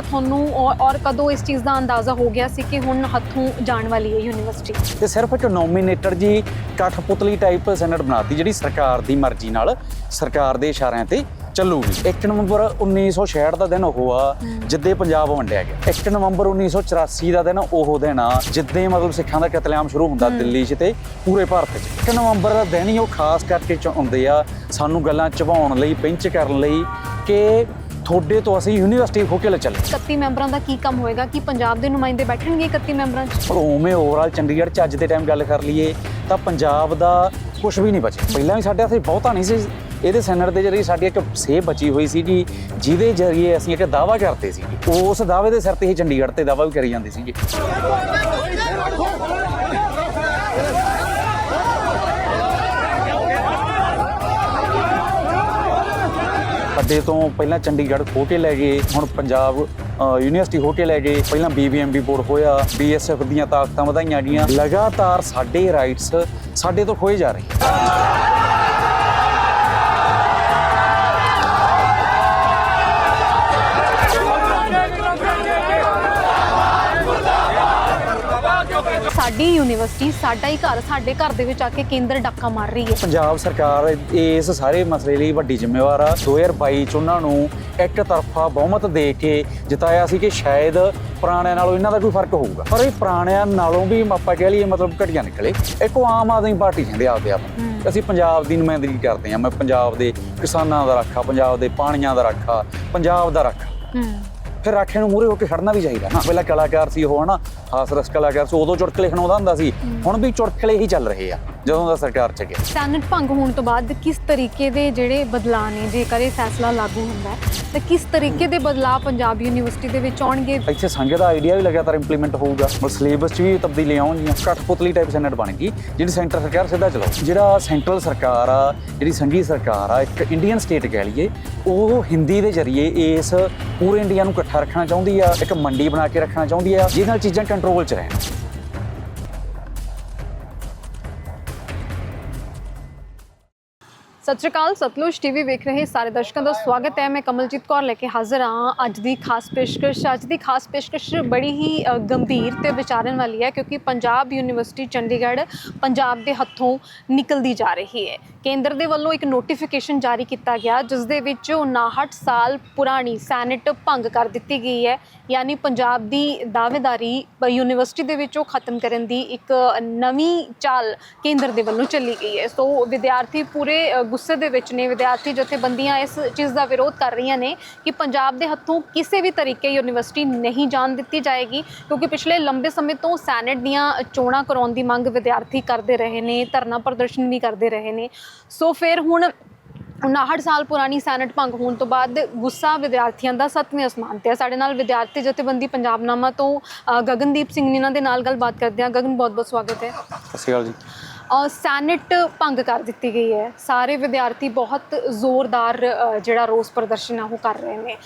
ਮਿਲਿਆ ਤੁਹਾਨੂੰ ਔਰ ਔਰ ਕਦੋਂ ਇਸ ਚੀਜ਼ ਦਾ ਅੰਦਾਜ਼ਾ ਹੋ ਗਿਆ ਸੀ ਕਿ ਹੁਣ ਹੱਥੋਂ ਜਾਣ ਵਾਲੀ ਹੈ ਯੂਨੀਵਰਸਿਟੀ? ਤੇ ਸਿਰਫ ਇੱਕ ਨੋਮੀਨੇਟਰ ਜੀ ਕਠਪੁਤਲੀ ਟਾਈਪ ਸੈਨੇਟ ਬਣਾਤੀ ਜਿਹੜੀ ਸਰਕਾਰ ਦੀ ਮਰਜ਼ੀ ਨਾਲ ਸਰਕਾਰ ਦੇ ਇਸ਼ਾਰਿਆਂ ਤੇ ਚੱਲੂਗੀ। 1 ਨਵੰਬਰ 1966 ਦਾ ਦਿਨ ਉਹ ਆ ਜਿੱਦੇ ਪੰਜਾਬ ਵੰਡਿਆ ਗਿਆ। 1 ਨਵੰਬਰ 1984 ਦਾ ਦਿਨ ਉਹ ਦਿਨ ਆ ਜਿੱਦੇ ਮਤਲਬ ਸਿੱਖਾਂ ਦਾ ਕਤਲੇਆਮ ਸ਼ੁਰੂ ਹੁੰਦਾ ਦਿੱਲੀ 'ਚ ਤੇ ਪੂਰੇ ਭਾਰਤ 'ਚ। 1 ਨਵੰਬਰ ਦਾ ਦਿਨ ਹੀ ਉਹ ਖਾਸ ਕਰਕੇ ਚਾਹੁੰਦੇ ਆ ਸਾਨੂੰ ਗੱਲਾਂ ਚਵਾਉਣ ਲਈ ਪਿੰਚ ਕਰਨ ਲਈ ਕਿ ਤੁਹਾਡੇ ਤੋਂ ਅਸੀਂ ਯੂਨੀਵਰਸਿਟੀ ਹੋ ਕੇ ਲੈ ਚੱਲੇ। 31 ਮੈਂਬਰਾਂ ਦਾ ਕੀ ਕੰਮ ਹੋਏਗਾ? ਕਿ ਪੰਜਾਬ ਦੇ ਨੁਮਾਇੰਦੇ ਬੈਠਣਗੇ 31 ਮੈਂਬਰਾਂ 'ਚ? ਪਰ ਉਵੇਂ ਓਵਰਆਲ ਚੰਡੀਗੜ੍ਹ 'ਚ ਅੱਜ ਦੇ ਟਾਈਮ ਗੱਲ ਕਰ ਲਈਏ ਤਾਂ ਪੰਜਾਬ ਦਾ ਕੁਝ ਵੀ ਨਹੀਂ ਬਚਿਆ। ਪਹਿਲਾਂ ਵੀ ਸਾਡੇ ਹੱਥੇ ਬਹੁਤਾ ਨਹੀਂ ਸੀ। ਇਹਦੇ ਸੈਨੇਟ ਦੇ ਜਰੀਏ ਸਾਡੀ ਇੱਕ ਸੇਹ ਬਚੀ ਹੋਈ ਸੀਗੀ ਜਿਹਦੇ ਜਰੀਏ ਅਸੀਂ ਇੱਕ ਦਾਵਾ ਕਰਦੇ ਸੀ ਉਸ ਦਾਅਵੇ ਦੇ ਸਿਰ ਤੇ ਹੀ ਚੰਡੀਗੜ੍ਹ ਤੇ ਦਾਵਾ ਵੀ ਕਰੀ ਜਾਂਦੇ ਸੀਗੇ। ਅੱਡੇ ਤੋਂ ਪਹਿਲਾਂ ਚੰਡੀਗੜ੍ਹ ਖੋ ਕੇ ਲੈ ਗਏ, ਹੁਣ ਪੰਜਾਬ ਯੂਨੀਵਰਸਿਟੀ ਹੋ ਕੇ ਲੈ ਗਏ। ਪਹਿਲਾਂ ਬੀਬੀਐਮਬੀ ਬੋਰਡ ਹੋਇਆ ਬੀਐਸਐਫ ਦੀਆਂ ਤਾਕਤਾਂ ਵਧਾਈਆਂ ਗਈਆਂ। ਲਗਾਤਾਰ ਸਾਡੇ ਰਾਈਟਸ ਸਾਡੇ ਤੋਂ ਖੋਏ ਜਾ ਰਹੇ। ਸਾਡੀ ਯੂਨੀਵਰਸਿਟੀ ਸਾਡਾ ਹੀ ਘਰ ਸਾਡੇ ਘਰ ਦੇ ਵਿੱਚ ਆ ਕੇ ਕੇਂਦਰ ਡਾਕਾ ਮਾਰ ਰਹੀ ਹੈ। ਪੰਜਾਬ ਸਰਕਾਰ ਇਸ ਸਾਰੇ ਮਸਲੇ ਲਈ ਵੱਡੀ ਜ਼ਿੰਮੇਵਾਰ ਆ। 2022 ਚ ਉਹਨਾਂ ਨੂੰ ਇੱਕ ਤਰਫਾ ਬਹੁਮਤ ਦੇ ਕੇ ਜਿਤਾਇਆ ਸੀ ਕਿ ਸ਼ਾਇਦ ਪੁਰਾਣਿਆਂ ਨਾਲੋਂ ਇਹਨਾਂ ਦਾ ਕੋਈ ਫ਼ਰਕ ਹੋਊਗਾ। ਪਰ ਇਹ ਪੁਰਾਣਿਆਂ ਨਾਲੋਂ ਵੀ ਆਪਾਂ ਕਹਿ ਲਈਏ ਮਤਲਬ ਘਟੀਆਂ ਨਿਕਲੇ। ਇੱਕ ਆਮ ਆਦਮੀ ਪਾਰਟੀ ਕਹਿੰਦੇ ਆਪਦੇ ਆਪ। ਅਸੀਂ ਪੰਜਾਬ ਦੀ ਨੁਮਾਇੰਦਗੀ ਕਰਦੇ ਹਾਂ। ਮੈਂ ਪੰਜਾਬ ਦੇ ਕਿਸਾਨਾਂ ਦਾ ਰੱਖਾ ਪੰਜਾਬ ਦੇ ਪਾਣੀਆਂ ਦਾ ਰੱਖਾ ਪੰਜਾਬ ਦਾ ਰੱਖਾ। ਫਿਰ ਰਾਖੇ ਨੂੰ ਮੂਰੇ ਹੋ ਕੇ ਖੜਨਾ ਵੀ ਚਾਹੀਦਾ। ਨਾ ਪਹਿਲਾਂ ਕਲਾਕਾਰ ਸੀ ਉਹ ਹਨਾ ਹਾਸ ਰਸ ਕਲਾਕਾਰ ਸੀ ਉਦੋਂ ਚੁਟਕਲੇ ਸੁਣਾਉਂਦਾ ਹੁੰਦਾ ਸੀ। ਹੁਣ ਵੀ ਚੁਟਕਲੇ ਹੀ ਚੱਲ ਰਹੇ ਆ। ਜਦੋਂ ਦਾ ਸਰਕਾਰ ਚ ਗਿਆ। ਸੈਨੇਟ ਭੰਗ ਹੋਣ ਤੋਂ ਬਾਅਦ ਕਿਸ ਤਰੀਕੇ ਦੇ ਜਿਹੜੇ ਬਦਲਾਅ ਨੇ ਜੇਕਰ ਇਹ ਫੈਸਲਾ ਲਾਗੂ ਹੁੰਦਾ ਹੈ ਤਾਂ ਕਿਸ ਤਰੀਕੇ ਦੇ ਬਦਲਾਅ ਪੰਜਾਬ ਯੂਨੀਵਰਸਿਟੀ ਦੇ ਵਿੱਚ ਆਉਣਗੇ? ਇੱਥੇ ਸੰਘ ਦਾ ਆਈਡੀਆ ਵੀ ਲਗਾਤਾਰ ਇੰਪਲੀਮੈਂਟ ਹੋਊਗਾ ਮਤਲਬ ਸਿਲੇਬਸ 'ਚ ਵੀ ਤਬਦੀਲੀਆਂ ਆਉਣਗੀਆਂ ਕਠਪੁਤਲੀ ਟਾਈਪ ਸੈਨੇਟ ਬਣ ਗਈ ਜਿਹੜੀ ਸੈਂਟਰ ਸਰਕਾਰ ਸਿੱਧਾ ਚਲਾਓ ਜਿਹੜਾ ਸੈਂਟਰਲ ਸਰਕਾਰ ਆ ਜਿਹੜੀ ਸੰਘੀ ਸਰਕਾਰ ਆ ਇੱਕ ਇੰਡੀਅਨ ਸਟੇਟ ਕਹਿ ਲਈਏ ਉਹ ਹਿੰਦੀ ਦੇ ਜ਼ਰੀਏ ਇਸ ਪੂਰੇ ਇੰਡੀਆ ਨੂੰ ਇਕੱਠਾ ਰੱਖਣਾ ਚਾਹੁੰਦੀ ਆ ਇੱਕ ਮੰਡੀ ਬਣਾ ਕੇ ਰੱਖਣਾ ਚਾਹੁੰਦੀ ਆ ਜਿਹਦੇ ਨਾਲ ਚੀਜ਼ਾਂ ਕੰਟਰੋਲ 'ਚ ਰਹਿਣ। ਸਤਿ ਸ਼੍ਰੀ ਅਕਾਲ ਸਤਲੁਜ ਟੀਵੀ ਵੇਖ ਰਹੇ ਸਾਰੇ ਦਰਸ਼ਕਾਂ ਦਾ ਸਵਾਗਤ ਹੈ। ਮੈਂ ਕਮਲਜੀਤ ਕੌਰ ਲੈ ਕੇ ਹਾਜ਼ਰ ਹਾਂ। ਅੱਜ ਦੀ ਖਾਸ ਪੇਸ਼ਕਸ਼ ਅੱਜ ਦੀ ਖਾਸ ਪੇਸ਼ਕਸ਼ ਬੜੀ ਹੀ ਗੰਭੀਰ ਤੇ ਵਿਚਾਰਨ ਵਾਲੀ ਹੈ ਕਿਉਂਕਿ ਪੰਜਾਬ ਯੂਨੀਵਰਸਿਟੀ ਚੰਡੀਗੜ੍ਹ ਪੰਜਾਬ ਦੇ ਹੱਥੋਂ ਨਿਕਲਦੀ ਜਾ ਰਹੀ ਹੈ। ਕੇਂਦਰ ਦੇ ਵੱਲੋਂ ਇੱਕ ਨੋਟੀਫਿਕੇਸ਼ਨ ਜਾਰੀ ਕੀਤਾ ਗਿਆ ਜਿਸ ਦੇ ਵਿੱਚ 59 ਸਾਲ ਪੁਰਾਣੀ ਸੈਨੇਟ ਭੰਗ ਕਰ ਦਿੱਤੀ ਗਈ ਹੈ। ਯਾਨੀ ਪੰਜਾਬ ਦੀ ਦਾਅਵੇਦਾਰੀ ਯੂਨੀਵਰਸਿਟੀ ਦੇ ਵਿੱਚੋਂ ਖਤਮ ਕਰਨ ਦੀ ਇੱਕ ਨਵੀਂ ਚਾਲ ਕੇਂਦਰ ਦੇ ਵੱਲੋਂ ਚੱਲੀ ਗਈ ਹੈ। ਸੋ ਵਿਦਿਆਰਥੀ ਪੂਰੇ ਅ, ਗੁੱਸੇ ਦੇ ਵਿੱਚ ਨੇ ਵਿਦਿਆਰਥੀ ਜਥੇਬੰਦੀਆਂ ਇਸ ਚੀਜ਼ ਦਾ ਵਿਰੋਧ ਕਰ ਰਹੀਆਂ ਨੇ ਕਿ ਪੰਜਾਬ ਦੇ ਹੱਥੋਂ ਕਿਸੇ ਵੀ ਤਰੀਕੇ ਯੂਨੀਵਰਸਿਟੀ ਨਹੀਂ ਜਾਣ ਦਿੱਤੀ ਜਾਏਗੀ, ਕਿਉਂਕਿ ਪਿਛਲੇ ਲੰਬੇ ਸਮੇਂ ਤੋਂ ਸੈਨੇਟ ਦੀਆਂ ਚੋਣਾਂ ਕਰਾਉਣ ਦੀ ਮੰਗ ਵਿਦਿਆਰਥੀ ਕਰਦੇ ਰਹੇ ਨੇ, ਧਰਨਾ ਪ੍ਰਦਰਸ਼ਨ ਵੀ ਕਰਦੇ ਰਹੇ ਨੇ। ਸੋ ਫਿਰ ਹੁਣ 59 ਸਾਲ ਪੁਰਾਣੀ ਸੈਨੇਟ ਭੰਗ ਹੋਣ ਤੋਂ ਬਾਅਦ ਗੁੱਸਾ ਵਿਦਿਆਰਥੀਆਂ ਦਾ ਸੱਤਵੇਂ ਅਸਮਾਨ ਤੇ ਹੈ ਸਾਡੇ ਨਾਲ ਵਿਦਿਆਰਥੀ ਜਥੇਬੰਦੀ ਪੰਜਾਬਨਾਮਾ ਤੋਂ ਗਗਨਦੀਪ ਸਿੰਘ ਨੇ ਇਹਨਾਂ ਦੇ ਨਾਲ ਗੱਲਬਾਤ ਕਰਦੇ ਹਾਂ। ਗਗਨ ਬਹੁਤ ਬਹੁਤ ਸਵਾਗਤ ਹੈ। ਸਤਿ ਸ਼੍ਰੀ ਅਕਾਲ ਜੀ। ਸੈਨੇਟ ਭੰਗ ਕਰ ਦਿੱਤੀ ਗਈ ਹੈ। ਸਾਰੇ ਵਿਦਿਆਰਥੀ ਬਹੁਤ ਜ਼ੋਰਦਾਰ ਜਿਹੜਾ ਰੋਸ ਪ੍ਰਦਰਸ਼ਨ ਉਹ ਕਰ ਰਹੇ ਨੇ।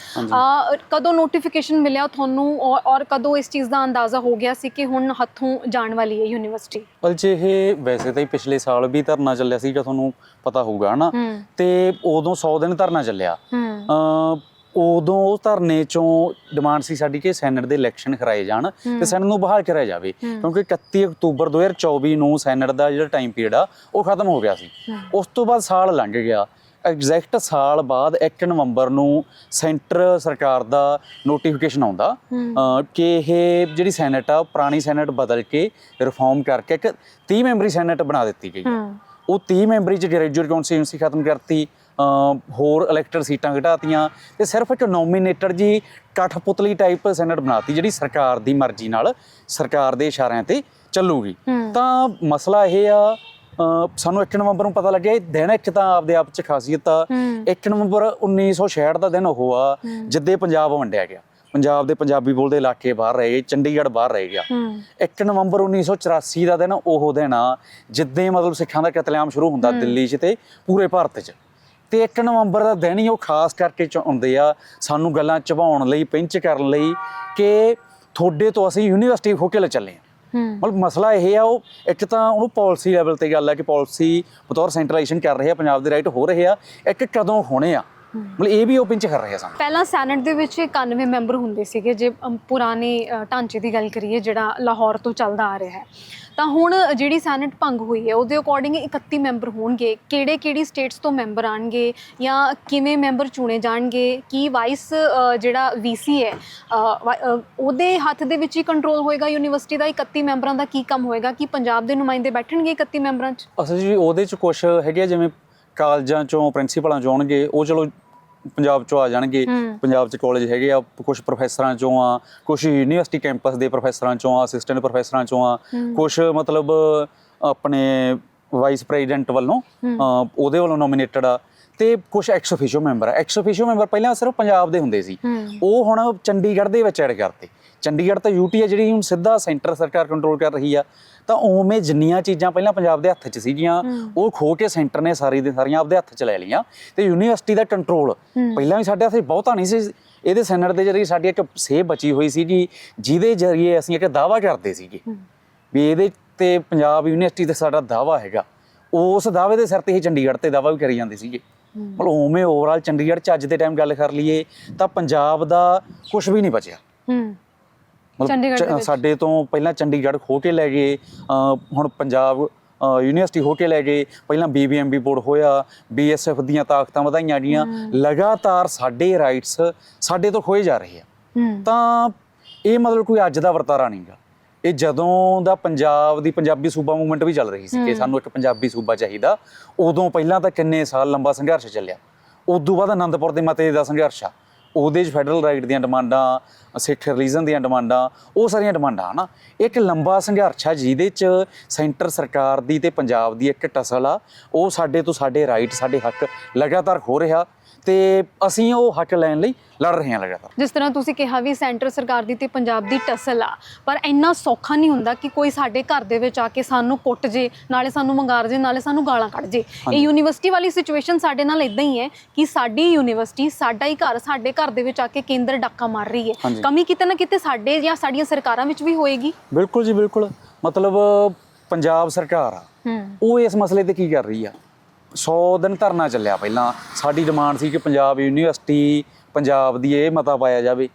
ਕਦੋਂ ਨੋਟੀਫਿਕੇਸ਼ਨ ਮਿਲਿਆ ਤੁਹਾਨੂੰ ਔਰ ਕਦੋਂ ਇਸ ਚੀਜ਼ ਦਾ ਅੰਦਾਜ਼ਾ ਹੋ ਗਿਆ ਸੀ ਕਿ ਹੁਣ ਹੱਥੋਂ ਜਾਣ ਵਾਲੀ ਹੈ ਯੂਨੀਵਰਸਿਟੀ? ਪਰ ਜੇ ਇਹ ਵੈਸੇ ਤਾਂ ਹੀ ਪਿਛਲੇ ਸਾਲ ਵੀ ਧਰਨਾ ਚੱਲਿਆ ਸੀਗਾ ਤੁਹਾਨੂੰ ਪਤਾ ਹੋਊਗਾ ਹਨਾ? ਤੇ ਉਦੋਂ 100 ਦਿਨ ਧਰਨਾ ਚੱਲਿਆ। ਅ ਉਦੋਂ ਉਸ ਧਰਨੇ ਚੋਂ ਡਿਮਾਂਡ ਸੀ ਸਾਡੀ ਕਿ ਸੈਨੇਟ ਦੇ ਇਲੈਕਸ਼ਨ ਕਰਾਏ ਜਾਣ ਤੇ ਸੈਨੇਟ ਨੂੰ ਬਹਾਲ ਕਰਿਆ ਜਾਵੇ ਕਿਉਂਕਿ 31 ਅਕਤੂਬਰ 2024 ਨੂੰ ਸੈਨੇਟ ਦਾ ਜਿਹੜਾ ਟਾਈਮ ਪੀਰੀਅਡ ਆ ਉਹ ਖਤਮ ਹੋ ਗਿਆ ਸੀ। ਉਸ ਤੋਂ ਬਾਅਦ ਸਾਲ ਲੰਘ ਗਿਆ। ਐਗਜ਼ੈਕਟ ਸਾਲ ਬਾਅਦ 1 ਨਵੰਬਰ ਨੂੰ ਸੈਂਟਰ ਸਰਕਾਰ ਦਾ ਨੋਟੀਫਿਕੇਸ਼ਨ ਆਉਂਦਾ ਕਿ ਇਹ ਜਿਹੜੀ ਸੈਨੇਟ ਆ ਉਹ ਪੁਰਾਣੀ ਸੈਨੇਟ ਬਦਲ ਕੇ ਰਿਫਾਰਮ ਕਰਕੇ ਇੱਕ 30 ਮੈਂਬਰੀ ਸੈਨੇਟ ਬਣਾ ਦਿੱਤੀ ਗਈ ਉਹ 30 ਮੈਂਬਰੀ ਚ ਗ੍ਰੈਜੂਏਟ ਕੌਂਸਟੀਟਿਊਂਸੀ ਖਤਮ ਕਰਤੀ ਹੋਰ ਇਲੈਕਟਡ ਸੀਟਾਂ ਘਟਾਤੀਆਂ ਤੇ ਸਿਰਫ ਇੱਕ ਨੋਮੀਨੇਟਰ ਜੀ ਕਠਪੁਤਲੀ ਟਾਈਪ ਸੈਨੇਟ ਬਣਾਤੀ ਜਿਹੜੀ ਸਰਕਾਰ ਦੀ ਮਰਜ਼ੀ ਨਾਲ ਸਰਕਾਰ ਦੇ ਇਸ਼ਾਰਿਆਂ ਤੇ ਚੱਲੂਗੀ। ਤਾਂ ਮਸਲਾ ਇਹ ਆ ਸਾਨੂੰ 1 ਨਵੰਬਰ ਨੂੰ ਪਤਾ ਲੱਗਿਆ ਇਹ ਦਿਨ ਇੱਕ ਤਾਂ ਆਪਦੇ ਆਪ ਚ ਖਾਸੀਅਤ ਆ। ਹੂੰ। 1 ਨਵੰਬਰ 1966 ਦਾ ਦਿਨ ਉਹ ਆ ਜਿੱਦੇ ਪੰਜਾਬ ਵੰਡਿਆ ਗਿਆ। ਪੰਜਾਬ ਦੇ ਪੰਜਾਬੀ ਬੋਲਦੇ ਇਲਾਕੇ ਬਾਹਰ ਰਹੇ ਚੰਡੀਗੜ੍ਹ ਬਾਹਰ ਰਹਿ ਗਿਆ। ਹੂੰ। 1 ਨਵੰਬਰ 1984 ਦਾ ਦਿਨ ਉਹ ਦਿਨ ਆ ਜਿੱਦੇ ਮਤਲਬ ਸਿੱਖਾਂ ਦਾ ਕਤਲੇਆਮ ਸ਼ੁਰੂ ਹੁੰਦਾ ਦਿੱਲੀ 'ਚ ਤੇ ਪੂਰੇ ਭਾਰਤ 'ਚ। ਤੇ 1 ਨਵੰਬਰ ਦਾ ਦਿਨ ਹੀ ਉਹ ਖਾਸ ਕਰਕੇ ਚਾਹੁੰਦੇ ਆ ਸਾਨੂੰ ਗੱਲਾਂ ਚਵਾਉਣ ਲਈ ਪਿੰਚ ਕਰਨ ਲਈ ਕਿ ਤੁਹਾਡੇ ਤੋਂ ਅਸੀਂ ਯੂਨੀਵਰਸਿਟੀ ਹੋ ਕੇ ਲੈ ਚੱਲੇ ਆ। ਹੂੰ। ਮਤਲਬ ਮਸਲਾ ਇਹ ਆ ਉਹ ਇੱਕ ਤਾਂ ਉਹਨੂੰ ਪਾਲਿਸੀ ਲੈਵਲ ਤੇ ਗੱਲ ਆ ਕਿ ਪਾਲਿਸੀ ਬਤੌਰ ਸੈਂਟਰਲਾਈਜੇਸ਼ਨ ਕਰ ਰਹੇ ਆ ਪੰਜਾਬ ਦੇ ਰਾਈਟ ਹੋ ਰਹੇ ਆ ਇੱਕ ਕਦੋਂ ਹੋਣੇ ਆ? ਮਤਲਬ ਇਹ ਵੀ ਓਪਨ ਚ ਕਰ ਰਹੇ ਆ ਸਾਨੂੰ। ਪਹਿਲਾਂ ਸੈਨੇਟ ਦੇ ਵਿੱਚ 91 ਮੈਂਬਰ ਹੁੰਦੇ ਸੀਗੇ ਜੇ ਪੁਰਾਣੇ ਢਾਂਚੇ ਦੀ ਗੱਲ ਕਰੀਏ ਜਿਹੜਾ ਲਾਹੌਰ ਤੋਂ ਚੱਲਦਾ ਆ ਰਿਹਾ ਹੈ। ਤਾਂ ਹੁਣ ਜਿਹੜੀ ਸੈਨੇਟ ਭੰਗ ਹੋਈ ਹੈ ਉਹਦੇ ਅਕੋਰਡਿੰਗ 31 ਮੈਂਬਰ ਹੋਣਗੇ। ਕਿਹੜੇ ਕਿਹੜੀ ਸਟੇਟਸ ਤੋਂ ਮੈਂਬਰ ਆਣਗੇ ਜਾਂ ਕਿਵੇਂ ਮੈਂਬਰ ਚੁਣੇ ਜਾਣਗੇ? ਕੀ ਵਾਈਸ ਜਿਹੜਾ ਵੀਸੀ ਹੈ ਉਹਦੇ ਹੱਥ ਦੇ ਵਿੱਚ ਹੀ ਕੰਟਰੋਲ ਹੋਏਗਾ? ਯੂਨੀਵਰਸਿਟੀ ਦਾ 31 ਮੈਂਬਰਾਂ ਦਾ ਕੀ ਕੰਮ ਹੋਏਗਾ? ਕਿ ਪੰਜਾਬ ਦੇ ਨੁਮਾਇੰਦੇ ਬੈਠਣਗੇ 31 ਮੈਂਬਰਾਂ 'ਚ? ਅਸਲ ਜੀ ਉਹਦੇ ਚ ਕੁਝ ਹੈਗੇ ਜਿਵੇਂ ਕਾਲਜਾਂ ਚੋਂ ਪ੍ਰਿੰਸੀਪਲਾਂ ਚੋਂ ਆਉਣਗੇ ਉਹ ਚਲੋ ਪੰਜਾਬ ਚੋਂ ਆ ਜਾਣਗੇ। ਪੰਜਾਬ ਚ ਕਾਲਜ ਹੈਗੇ ਆ ਕੁਝ ਪ੍ਰੋਫੈਸਰਾਂ ਚੋਂ ਆ ਕੁਝ ਯੂਨੀਵਰਸਿਟੀ ਕੈਂਪਸ ਦੇ ਪ੍ਰੋਫੈਸਰਾਂ ਚੋਂ ਆ ਅਸਿਸਟੈਂਟ ਪ੍ਰੋਫੈਸਰਾਂ ਚੋਂ ਆ ਕੁਝ ਮਤਲਬ ਆਪਣੇ ਵਾਈਸ ਪ੍ਰੈਜ਼ੀਡੈਂਟ ਵੱਲੋਂ ਉਹਦੇ ਵੱਲੋਂ ਨੋਮੀਨੇਟਡ ਆ। ਤੇ ਕੁਝ ਐਕਸ ਅਫੀਸ਼ੀਓ ਮੈਂਬਰ ਆ। ਐਕਸ ਅਫੀਸ਼ੀਓ ਮੈਂਬਰ ਪਹਿਲਾਂ ਸਿਰਫ ਪੰਜਾਬ ਦੇ ਹੁੰਦੇ ਸੀ। ਉਹ ਹੁਣ ਚੰਡੀਗੜ੍ਹ ਦੇ ਵਿੱਚ ਐਡ ਕਰਤੇ। ਚੰਡੀਗੜ੍ਹ ਤਾਂ ਯੂਟੀ ਹੈ ਜਿਹੜੀ ਹੁਣ ਸਿੱਧਾ ਸੈਂਟਰ ਸਰਕਾਰ ਕੰਟਰੋਲ ਕਰ ਰਹੀ ਆ। ਤਾਂ ਉਵੇਂ ਜਿੰਨੀਆਂ ਚੀਜ਼ਾਂ ਪਹਿਲਾਂ ਪੰਜਾਬ ਦੇ ਹੱਥ 'ਚ ਸੀਗੀਆਂ ਉਹ ਖੋ ਕੇ ਸੈਂਟਰ ਨੇ ਸਾਰੀ ਦੇ ਸਾਰੀਆਂ ਆਪਦੇ ਹੱਥ 'ਚ ਲੈ ਲਈਆਂ। ਤੇ ਯੂਨੀਵਰਸਿਟੀ ਦਾ ਕੰਟਰੋਲ ਪਹਿਲਾਂ ਵੀ ਸਾਡੇ ਹੱਥ ਬਹੁਤਾ ਨਹੀਂ ਸੀ। ਇਹਦੇ ਸੈਨੇਟ ਦੇ ਜਰੀਏ ਸਾਡੀ ਇੱਕ ਸੇਹ ਬਚੀ ਹੋਈ ਸੀਗੀ ਜਿਹਦੇ ਜਰੀਏ ਅਸੀਂ ਇੱਕ ਦਾਵਾ ਕਰਦੇ ਸੀਗੇ। ਵੀ ਇਹਦੇ ਤੇ ਪੰਜਾਬ ਯੂਨੀਵਰਸਿਟੀ ਤੇ ਸਾਡਾ ਦਾਵਾ ਹੈਗਾ। ਉਸ ਦਾਅਵੇ ਦੇ ਸਿਰ ਤੇ ਹੀ ਚੰਡੀਗੜ੍ਹ ਤੇ ਦਾਵਾ ਵੀ ਕਰੀ ਜਾਂਦੇ ਸੀਗੇ। ਮਤਲਬ ਉਵੇਂ ਓਵਰਆਲ ਚੰਡੀਗੜ੍ਹ ਚ ਅੱਜ ਦੇ ਟਾਈਮ ਗੱਲ ਕਰ ਲਈਏ ਤਾਂ ਪੰਜਾਬ ਦਾ ਕੁਝ ਵੀ ਨਹੀਂ ਬਚਿਆ। ਹੂੰ। ਚੰਡੀਗੜ੍ਹ। ਸਾਡੇ ਤੋਂ ਪਹਿਲਾਂ ਚੰਡੀਗੜ੍ਹ ਖੋ ਕੇ ਲੈ ਗਏ ਹੁਣ ਪੰਜਾਬ ਯੂਨੀਵਰਸਿਟੀ ਹੋ ਕੇ ਲੈ ਗਏ ਪਹਿਲਾਂ ਬੀਬੀਐਮਬੀ ਬੋਰਡ ਹੋਇਆ ਬੀਐਸਐਫ ਦੀਆਂ ਤਾਕਤਾਂ ਵਧਾਈਆਂ ਗਈਆਂ ਲਗਾਤਾਰ ਸਾਡੇ ਰਾਈਟਸ ਸਾਡੇ ਤੋਂ ਖੋਏ ਜਾ ਰਹੇ ਆ। ਤਾਂ ਇਹ ਮਤਲਬ ਕੋਈ ਅੱਜ ਦਾ ਵਰਤਾਰਾ ਨਹੀਂਗਾ ਇਹ ਜਦੋਂ ਦਾ ਪੰਜਾਬ ਦੀ ਪੰਜਾਬੀ ਸੂਬਾ ਮੂਵਮੈਂਟ ਵੀ ਚੱਲ ਰਹੀ ਸੀ ਕਿ ਸਾਨੂੰ ਇੱਕ ਪੰਜਾਬੀ ਸੂਬਾ ਚਾਹੀਦਾ ਉਦੋਂ ਪਹਿਲਾਂ ਤਾਂ ਕਿੰਨੇ ਸਾਲ ਲੰਬਾ ਸੰਘਰਸ਼ ਚੱਲਿਆ। ਉਦੋਂ ਬਾਅਦ ਆਨੰਦਪੁਰ ਦੇ ਮਤੇ ਦਾ ਸੰਘਰਸ਼ ਆ। ਉਹਦੇ 'ਚ ਫੈਡਰਲ ਰਾਈਟ ਦੀਆਂ ਡਿਮਾਂਡਾਂ ਸਿੱਖ ਰਿਲੀਜਨ ਦੀਆਂ ਡਿਮਾਂਡਾਂ ਉਹ ਸਾਰੀਆਂ ਡਿਮਾਂਡਾਂ ਹਨਾ? ਇੱਕ ਲੰਬਾ ਸੰਘਰਸ਼ ਆ ਜਿਹਦੇ 'ਚ ਸੈਂਟਰ ਸਰਕਾਰ ਦੀ ਤੇ ਪੰਜਾਬ ਦੀ ਇੱਕ ਟਸਲ ਆ। ਉਹ ਸਾਡੇ ਤੋਂ ਸਾਡੇ ਰਾਈਟ ਸਾਡੇ ਹੱਕ ਲਗਾਤਾਰ ਖੋ ਰਿਹਾ। ਤੇ ਅਸੀਂ ਉਹ ਹੱਕ ਲੈਣ ਲਈ ਲੜ ਰਹੇ ਹਾਂ ਲਗਾਤਾਰ। ਜਿਸ ਤਰ੍ਹਾਂ ਤੁਸੀਂ ਕਿਹਾ ਵੀ ਸੈਂਟਰ ਸਰਕਾਰ ਦੀ ਤੇ ਪੰਜਾਬ ਦੀ ਟਸਲ ਆ ਪਰ ਇੰਨਾ ਸੌਖਾ ਨਹੀਂ ਹੁੰਦਾ ਕਿ ਕੋਈ ਸਾਡੇ ਘਰ ਦੇ ਵਿੱਚ ਆ ਕੇ ਸਾਨੂੰ ਕੁੱਟ ਜੇ ਨਾਲੇ ਸਾਨੂੰ ਮੰਗਾਰ ਜੇ ਨਾਲੇ ਸਾਨੂੰ ਗਾਲਾਂ ਕੱਢ ਜੇ। ਇਹ ਯੂਨੀਵਰਸਿਟੀ ਵਾਲੀ ਸਿਚੁਏਸ਼ਨ ਸਾਡੇ ਨਾਲ ਇਦਾਂ ਹੀ ਹੈ ਕਿ ਸਾਡੀ ਯੂਨੀਵਰਸਿਟੀ ਸਾਡਾ ਹੀ ਘਰ ਸਾਡੇ ਘਰ ਦੇ ਵਿੱਚ ਆ ਕੇ ਕੇਂਦਰ ਡਾਕਾ ਮਾਰ ਰਹੀ ਹੈ। ਕਮੀ ਕਿਤੇ ਨਾ ਕਿਤੇ ਸਾਡੇ ਜਾਂ ਸਾਡੀਆਂ ਸਰਕਾਰਾਂ ਵਿੱਚ ਵੀ ਹੋਏਗੀ। ਬਿਲਕੁਲ ਜੀ ਬਿਲਕੁਲ। ਮਤਲਬ ਪੰਜਾਬ ਸਰਕਾਰ ਆ ਉਹ ਇਸ ਮਸਲੇ ਤੇ ਕੀ ਕਰ ਰਹੀ ਆ? 100 ਦਿਨ ਧਰਨਾ ਚੱਲਿਆ ਪਹਿਲਾਂ। ਸਾਡੀ ਡਿਮਾਂਡ ਸੀ ਕਿ ਪੰਜਾਬ ਯੂਨੀਵਰਸਿਟੀ ਪੰਜਾਬ ਦੀ ਇਹ ਮਤਾ ਪਾਇਆ ਜਾਵੇ।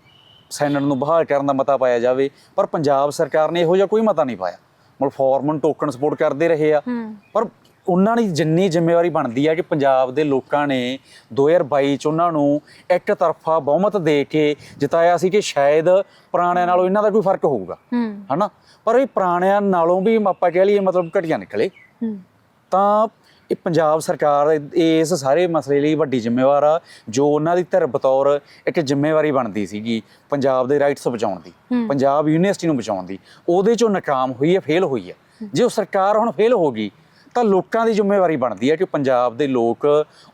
ਸੈਨੇਟ ਨੂੰ ਬਹਾਲ ਕਰਨ ਦਾ ਮਤਾ ਪਾਇਆ ਜਾਵੇ। ਪਰ ਪੰਜਾਬ ਸਰਕਾਰ ਨੇ ਇਹੋ ਜਿਹਾ ਕੋਈ ਮਤਾ ਨਹੀਂ ਪਾਇਆ। ਮਤਲਬ ਫਾਰਮਨ ਟੋਕਨ ਸਪੋਰਟ ਕਰਦੇ ਰਹੇ ਆ। ਪਰ ਉਹਨਾਂ ਦੀ ਜਿੰਨੀ ਜ਼ਿੰਮੇਵਾਰੀ ਬਣਦੀ ਆ ਕਿ ਪੰਜਾਬ ਦੇ ਲੋਕਾਂ ਨੇ 2022 ਚ ਉਹਨਾਂ ਨੂੰ ਇੱਕ ਤਰਫਾ ਬਹੁਮਤ ਦੇ ਕੇ ਜਿਤਾਇਆ ਸੀ ਕਿ ਸ਼ਾਇਦ ਪੁਰਾਣਿਆਂ ਨਾਲੋਂ ਇਹਨਾਂ ਦਾ ਕੋਈ ਫ਼ਰਕ ਹੋਊਗਾ। ਹਨਾ? ਪਰ ਇਹ ਪੁਰਾਣਿਆਂ ਨਾਲੋਂ ਵੀ ਆਪਾਂ ਕਹਿ ਲਈਏ ਮਤਲਬ ਘਟੀਆ ਨਿਕਲੇ। ਤਾਂ ਇਹ ਪੰਜਾਬ ਸਰਕਾਰ ਇਸ ਸਾਰੇ ਮਸਲੇ ਲਈ ਵੱਡੀ ਜ਼ਿੰਮੇਵਾਰ ਆ ਜੋ ਉਹਨਾਂ ਦੀ ਧਿਰ ਬਤੌਰ ਇੱਕ ਜ਼ਿੰਮੇਵਾਰੀ ਬਣਦੀ ਸੀਗੀ ਪੰਜਾਬ ਦੇ ਰਾਈਟਸ ਬਚਾਉਣ ਦੀ। ਪੰਜਾਬ ਯੂਨੀਵਰਸਿਟੀ ਨੂੰ ਬਚਾਉਣ ਦੀ। ਉਹਦੇ ਚੋਂ ਨਾਕਾਮ ਹੋਈ ਹੈ ਫੇਲ ਹੋਈ ਹੈ। ਜੇ ਉਹ ਸਰਕਾਰ ਹੁਣ ਫੇਲ ਹੋ ਗਈ ਤਾਂ ਲੋਕਾਂ ਦੀ ਜ਼ਿੰਮੇਵਾਰੀ ਬਣਦੀ ਹੈ ਕਿ ਪੰਜਾਬ ਦੇ ਲੋਕ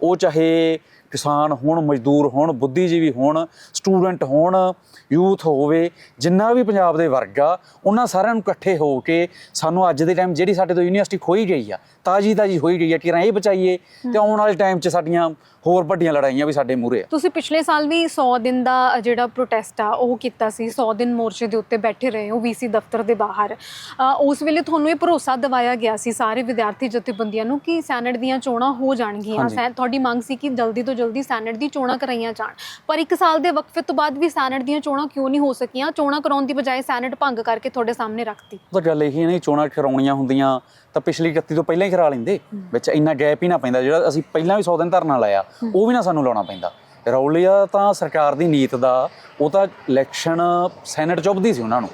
ਉਹ ਚਾਹੇ ਕਿਸਾਨ ਹੋਣ ਮਜ਼ਦੂਰ ਹੋਣ ਬੁੱਧੀਜੀਵੀ ਹੋਣ ਸਟੂਡੈਂਟ ਹੋਣ ਯੂਥ ਹੋਵੇ ਜਿੰਨਾ ਵੀ ਪੰਜਾਬ ਦੇ ਵਰਗ ਆ ਉਹਨਾਂ ਸਾਰਿਆਂ ਨੂੰ ਇਕੱਠੇ ਹੋ ਕੇ ਸਾਨੂੰ ਅੱਜ ਦੇ ਟਾਈਮ ਜਿਹੜੀ ਸਾਡੇ ਤੋਂ ਯੂਨੀਵਰਸਿਟੀ ਖੋਈ ਗਈ ਆ ਤਾਜੀ ਤਾਜੀ ਹੋਈ ਗਈ ਆ ਕਿ ਇਹ ਬਚਾਈਏ ਤੇ ਆਉਣ ਵਾਲੇ ਟਾਈਮ 'ਚ ਸਾਡੀਆਂ ਹੋਰ ਵੱਡੀਆਂ ਲੜਾਈਆਂ ਵੀ ਸਾਡੇ ਮੂਹਰੇ ਆ। ਤੁਸੀਂ ਪਿਛਲੇ ਸਾਲ ਵੀ 100 ਦਿਨ ਦਾ ਜਿਹੜਾ ਪ੍ਰੋਟੈਸਟ ਆ ਉਹ ਕੀਤਾ ਸੀ। 100 ਦਿਨ ਮੋਰਚੇ ਦੇ ਉੱਤੇ ਬੈਠੇ ਰਹੇ ਹੋ ਵੀਸੀ ਦਫ਼ਤਰ ਦੇ ਬਾਹਰ। ਉਸ ਵੇਲੇ ਤੁਹਾਨੂੰ ਇਹ ਭਰੋਸਾ ਦਿਵਾਇਆ ਗਿਆ ਸੀ ਸਾਰੇ ਵਿਦਿਆਰਥੀ ਜਥੇਬੰਦੀਆਂ ਨੂੰ ਕਿ ਸੈਨੇਟ ਦੀਆਂ ਚੋਣਾਂ ਹੋ ਜਾਣਗੀਆਂ। ਹਾਂਜੀ। ਸੈ- ਤੁਹਾਡੀ ਮੰਗ ਸੀ ਕਿ ਜਲਦੀ ਤੋਂ ਜਲਦੀ ਸੈਨੇਟ ਦੀ ਚੋਣਾਂ ਕਰਾਈਆਂ ਜਾਣ। ਪਰ ਇੱਕ ਸਾਲ ਦੇ ਵਕਫੇ ਤੋਂ ਬਾਅਦ ਵੀ ਸੈਨੇਟ ਦੀਆਂ ਚੋਣਾਂ ਕਿਉਂ ਨਹੀਂ ਹੋ ਸਕੀਆਂ? ਚੋਣਾਂ ਕਰਾਉਣ ਦੀ ਬਜਾਏ ਸੈਨੇਟ ਭੰਗ ਕਰਕੇ ਤੁਹਾਡੇ ਸਾਹਮਣੇ ਰੱਖਤੀ। ਤਾਂ ਗੱਲ ਇਹੀ ਨਹੀਂ ਚੋਣਾਂ ਕਰਾਉਣੀਆਂ ਹੁੰਦੀਆਂ ਤਾਂ ਪਿਛਲੀ 31 ਤੋਂ ਪਹਿਲਾਂ ਹੀ ਕਰਾ ਲੈਂਦੇ। ਵਿੱਚ ਇੰਨਾ ਗੈਪ ਹੀ ਨਾ ਪੈਂਦਾ ਜਿਹੜਾ ਅਸੀਂ ਪਹਿਲਾਂ ਵੀ 100 ਦਿਨ ਧਰਨਾ ਲਾਇਆ। ਉਹ ਵੀ ਨਾ ਸਾਨੂੰ ਲਾਉਣਾ ਪੈਂਦਾ। ਰੌਲੀਆ ਤਾਂ ਸਰਕਾਰ ਦੀ ਨੀਤ ਦਾ, ਉਹ ਤਾਂ ਇਲੈਕਸ਼ਨ ਸੈਨੇਟ ਚੁੱਭਦੀ ਸੀ ਉਹਨਾਂ ਨੂੰ।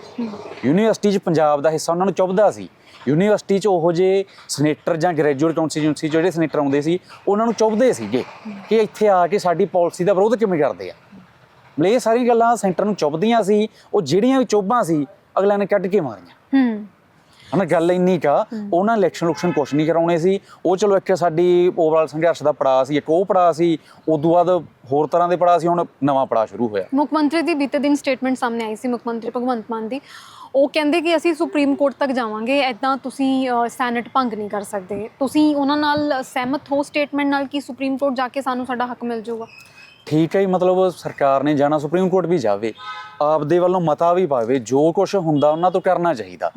ਯੂਨੀਵਰਸਿਟੀ 'ਚ ਪੰਜਾਬ ਦਾ ਹਿੱਸਾ ਉਹਨਾਂ ਨੂੰ ਚੁੱਭਦਾ ਸੀ। ਯੂਨੀਵਰਸਿਟੀ 'ਚ ਉਹੋ ਜੇ ਸੈਨੇਟਰ ਜਾਂ ਗ੍ਰੈਜੂਏਟ ਕਾਉਂਸਟੀਚੁਐਂਸੀ ਜਿਹੜੇ ਸੈਨੇਟਰ ਆਉਂਦੇ ਸੀ, ਉਹਨਾਂ ਨੂੰ ਚੁੱਭਦੇ ਸੀਗੇ ਕਿ ਇੱਥੇ ਆ ਕੇ ਸਾਡੀ ਪਾਲਿਸੀ ਦਾ ਵਿਰੋਧ ਕਿਵੇਂ ਕਰਦੇ ਆ। ਮਤਲਬ ਇਹ ਸਾਰੀ ਗੱਲਾਂ ਸੈਂਟਰ ਨੂੰ ਚੁੱਭਦੀਆਂ ਸੀ, ਉਹ ਜਿਹੜੀਆਂ ਵੀ ਚੁੱਭਾਂ ਸੀ, ਅਗਲਿਆਂ ਨੇ ਕੱਢ ਕੇ ਮਾਰੀਆਂ। ਹੂੰ। ਹਨਾ ਗੱਲ ਇੰਨੀ ਕਾ ਉਹਨਾਂ ਇਲੈਕਸ਼ਨ ਇਲੈਕਸ਼ਨ ਕੁਛ ਨਹੀਂ ਕਰਾਉਣੇ ਸੀ। ਉਹ ਚਲੋ ਇੱਕ ਸਾਡੀ ਓਵਰਆਲ ਸੰਘਰਸ਼ ਦਾ ਪੜਾਅ ਸੀ ਇੱਕ ਉਹ ਪੜਾਅ ਸੀ ਉਦੋਂ ਬਾਅਦ ਹੋਰ ਤਰ੍ਹਾਂ ਦੇ ਪੜਾਅ ਸੀ ਹੁਣ ਨਵਾਂ ਪੜਾਅ ਸ਼ੁਰੂ ਹੋਇਆ। ਮੁੱਖ ਮੰਤਰੀ ਦੀ ਬੀਤੇ ਦਿਨ ਸਟੇਟਮੈਂਟ ਸਾਹਮਣੇ ਆਈ ਸੀ ਮੁੱਖ ਮੰਤਰੀ ਭਗਵੰਤ ਮਾਨ ਦੀ। ਉਹ ਕਹਿੰਦੇ ਕਿ ਅਸੀਂ ਸੁਪਰੀਮ ਕੋਰਟ ਤੱਕ ਜਾਵਾਂਗੇ ਐਦਾਂ ਤੁਸੀਂ ਸੈਨੇਟ ਭੰਗ ਨਹੀਂ ਕਰ ਸਕਦੇ। ਤੁਸੀਂ ਉਹਨਾਂ ਨਾਲ ਸਹਿਮਤ ਹੋ ਸਟੇਟਮੈਂਟ ਨਾਲ ਕਿ ਸੁਪਰੀਮ ਕੋਰਟ ਜਾ ਕੇ ਸਾਨੂੰ ਸਾਡਾ ਹੱਕ ਮਿਲ ਜਾਊਗਾ? ਠੀਕ ਹੈ ਜੀ ਮਤਲਬ ਸਰਕਾਰ ਨੇ ਜਾਣਾ ਸੁਪਰੀਮ ਕੋਰਟ ਵੀ ਜਾਵੇ ਆਪਦੇ ਵੱਲੋਂ ਮਤਾ ਵੀ ਪਾਵੇ ਜੋ ਕੁਝ ਹੁੰਦਾ ਉਹਨਾਂ ਤੋਂ ਕਰਨਾ ਚਾਹੀਦਾ।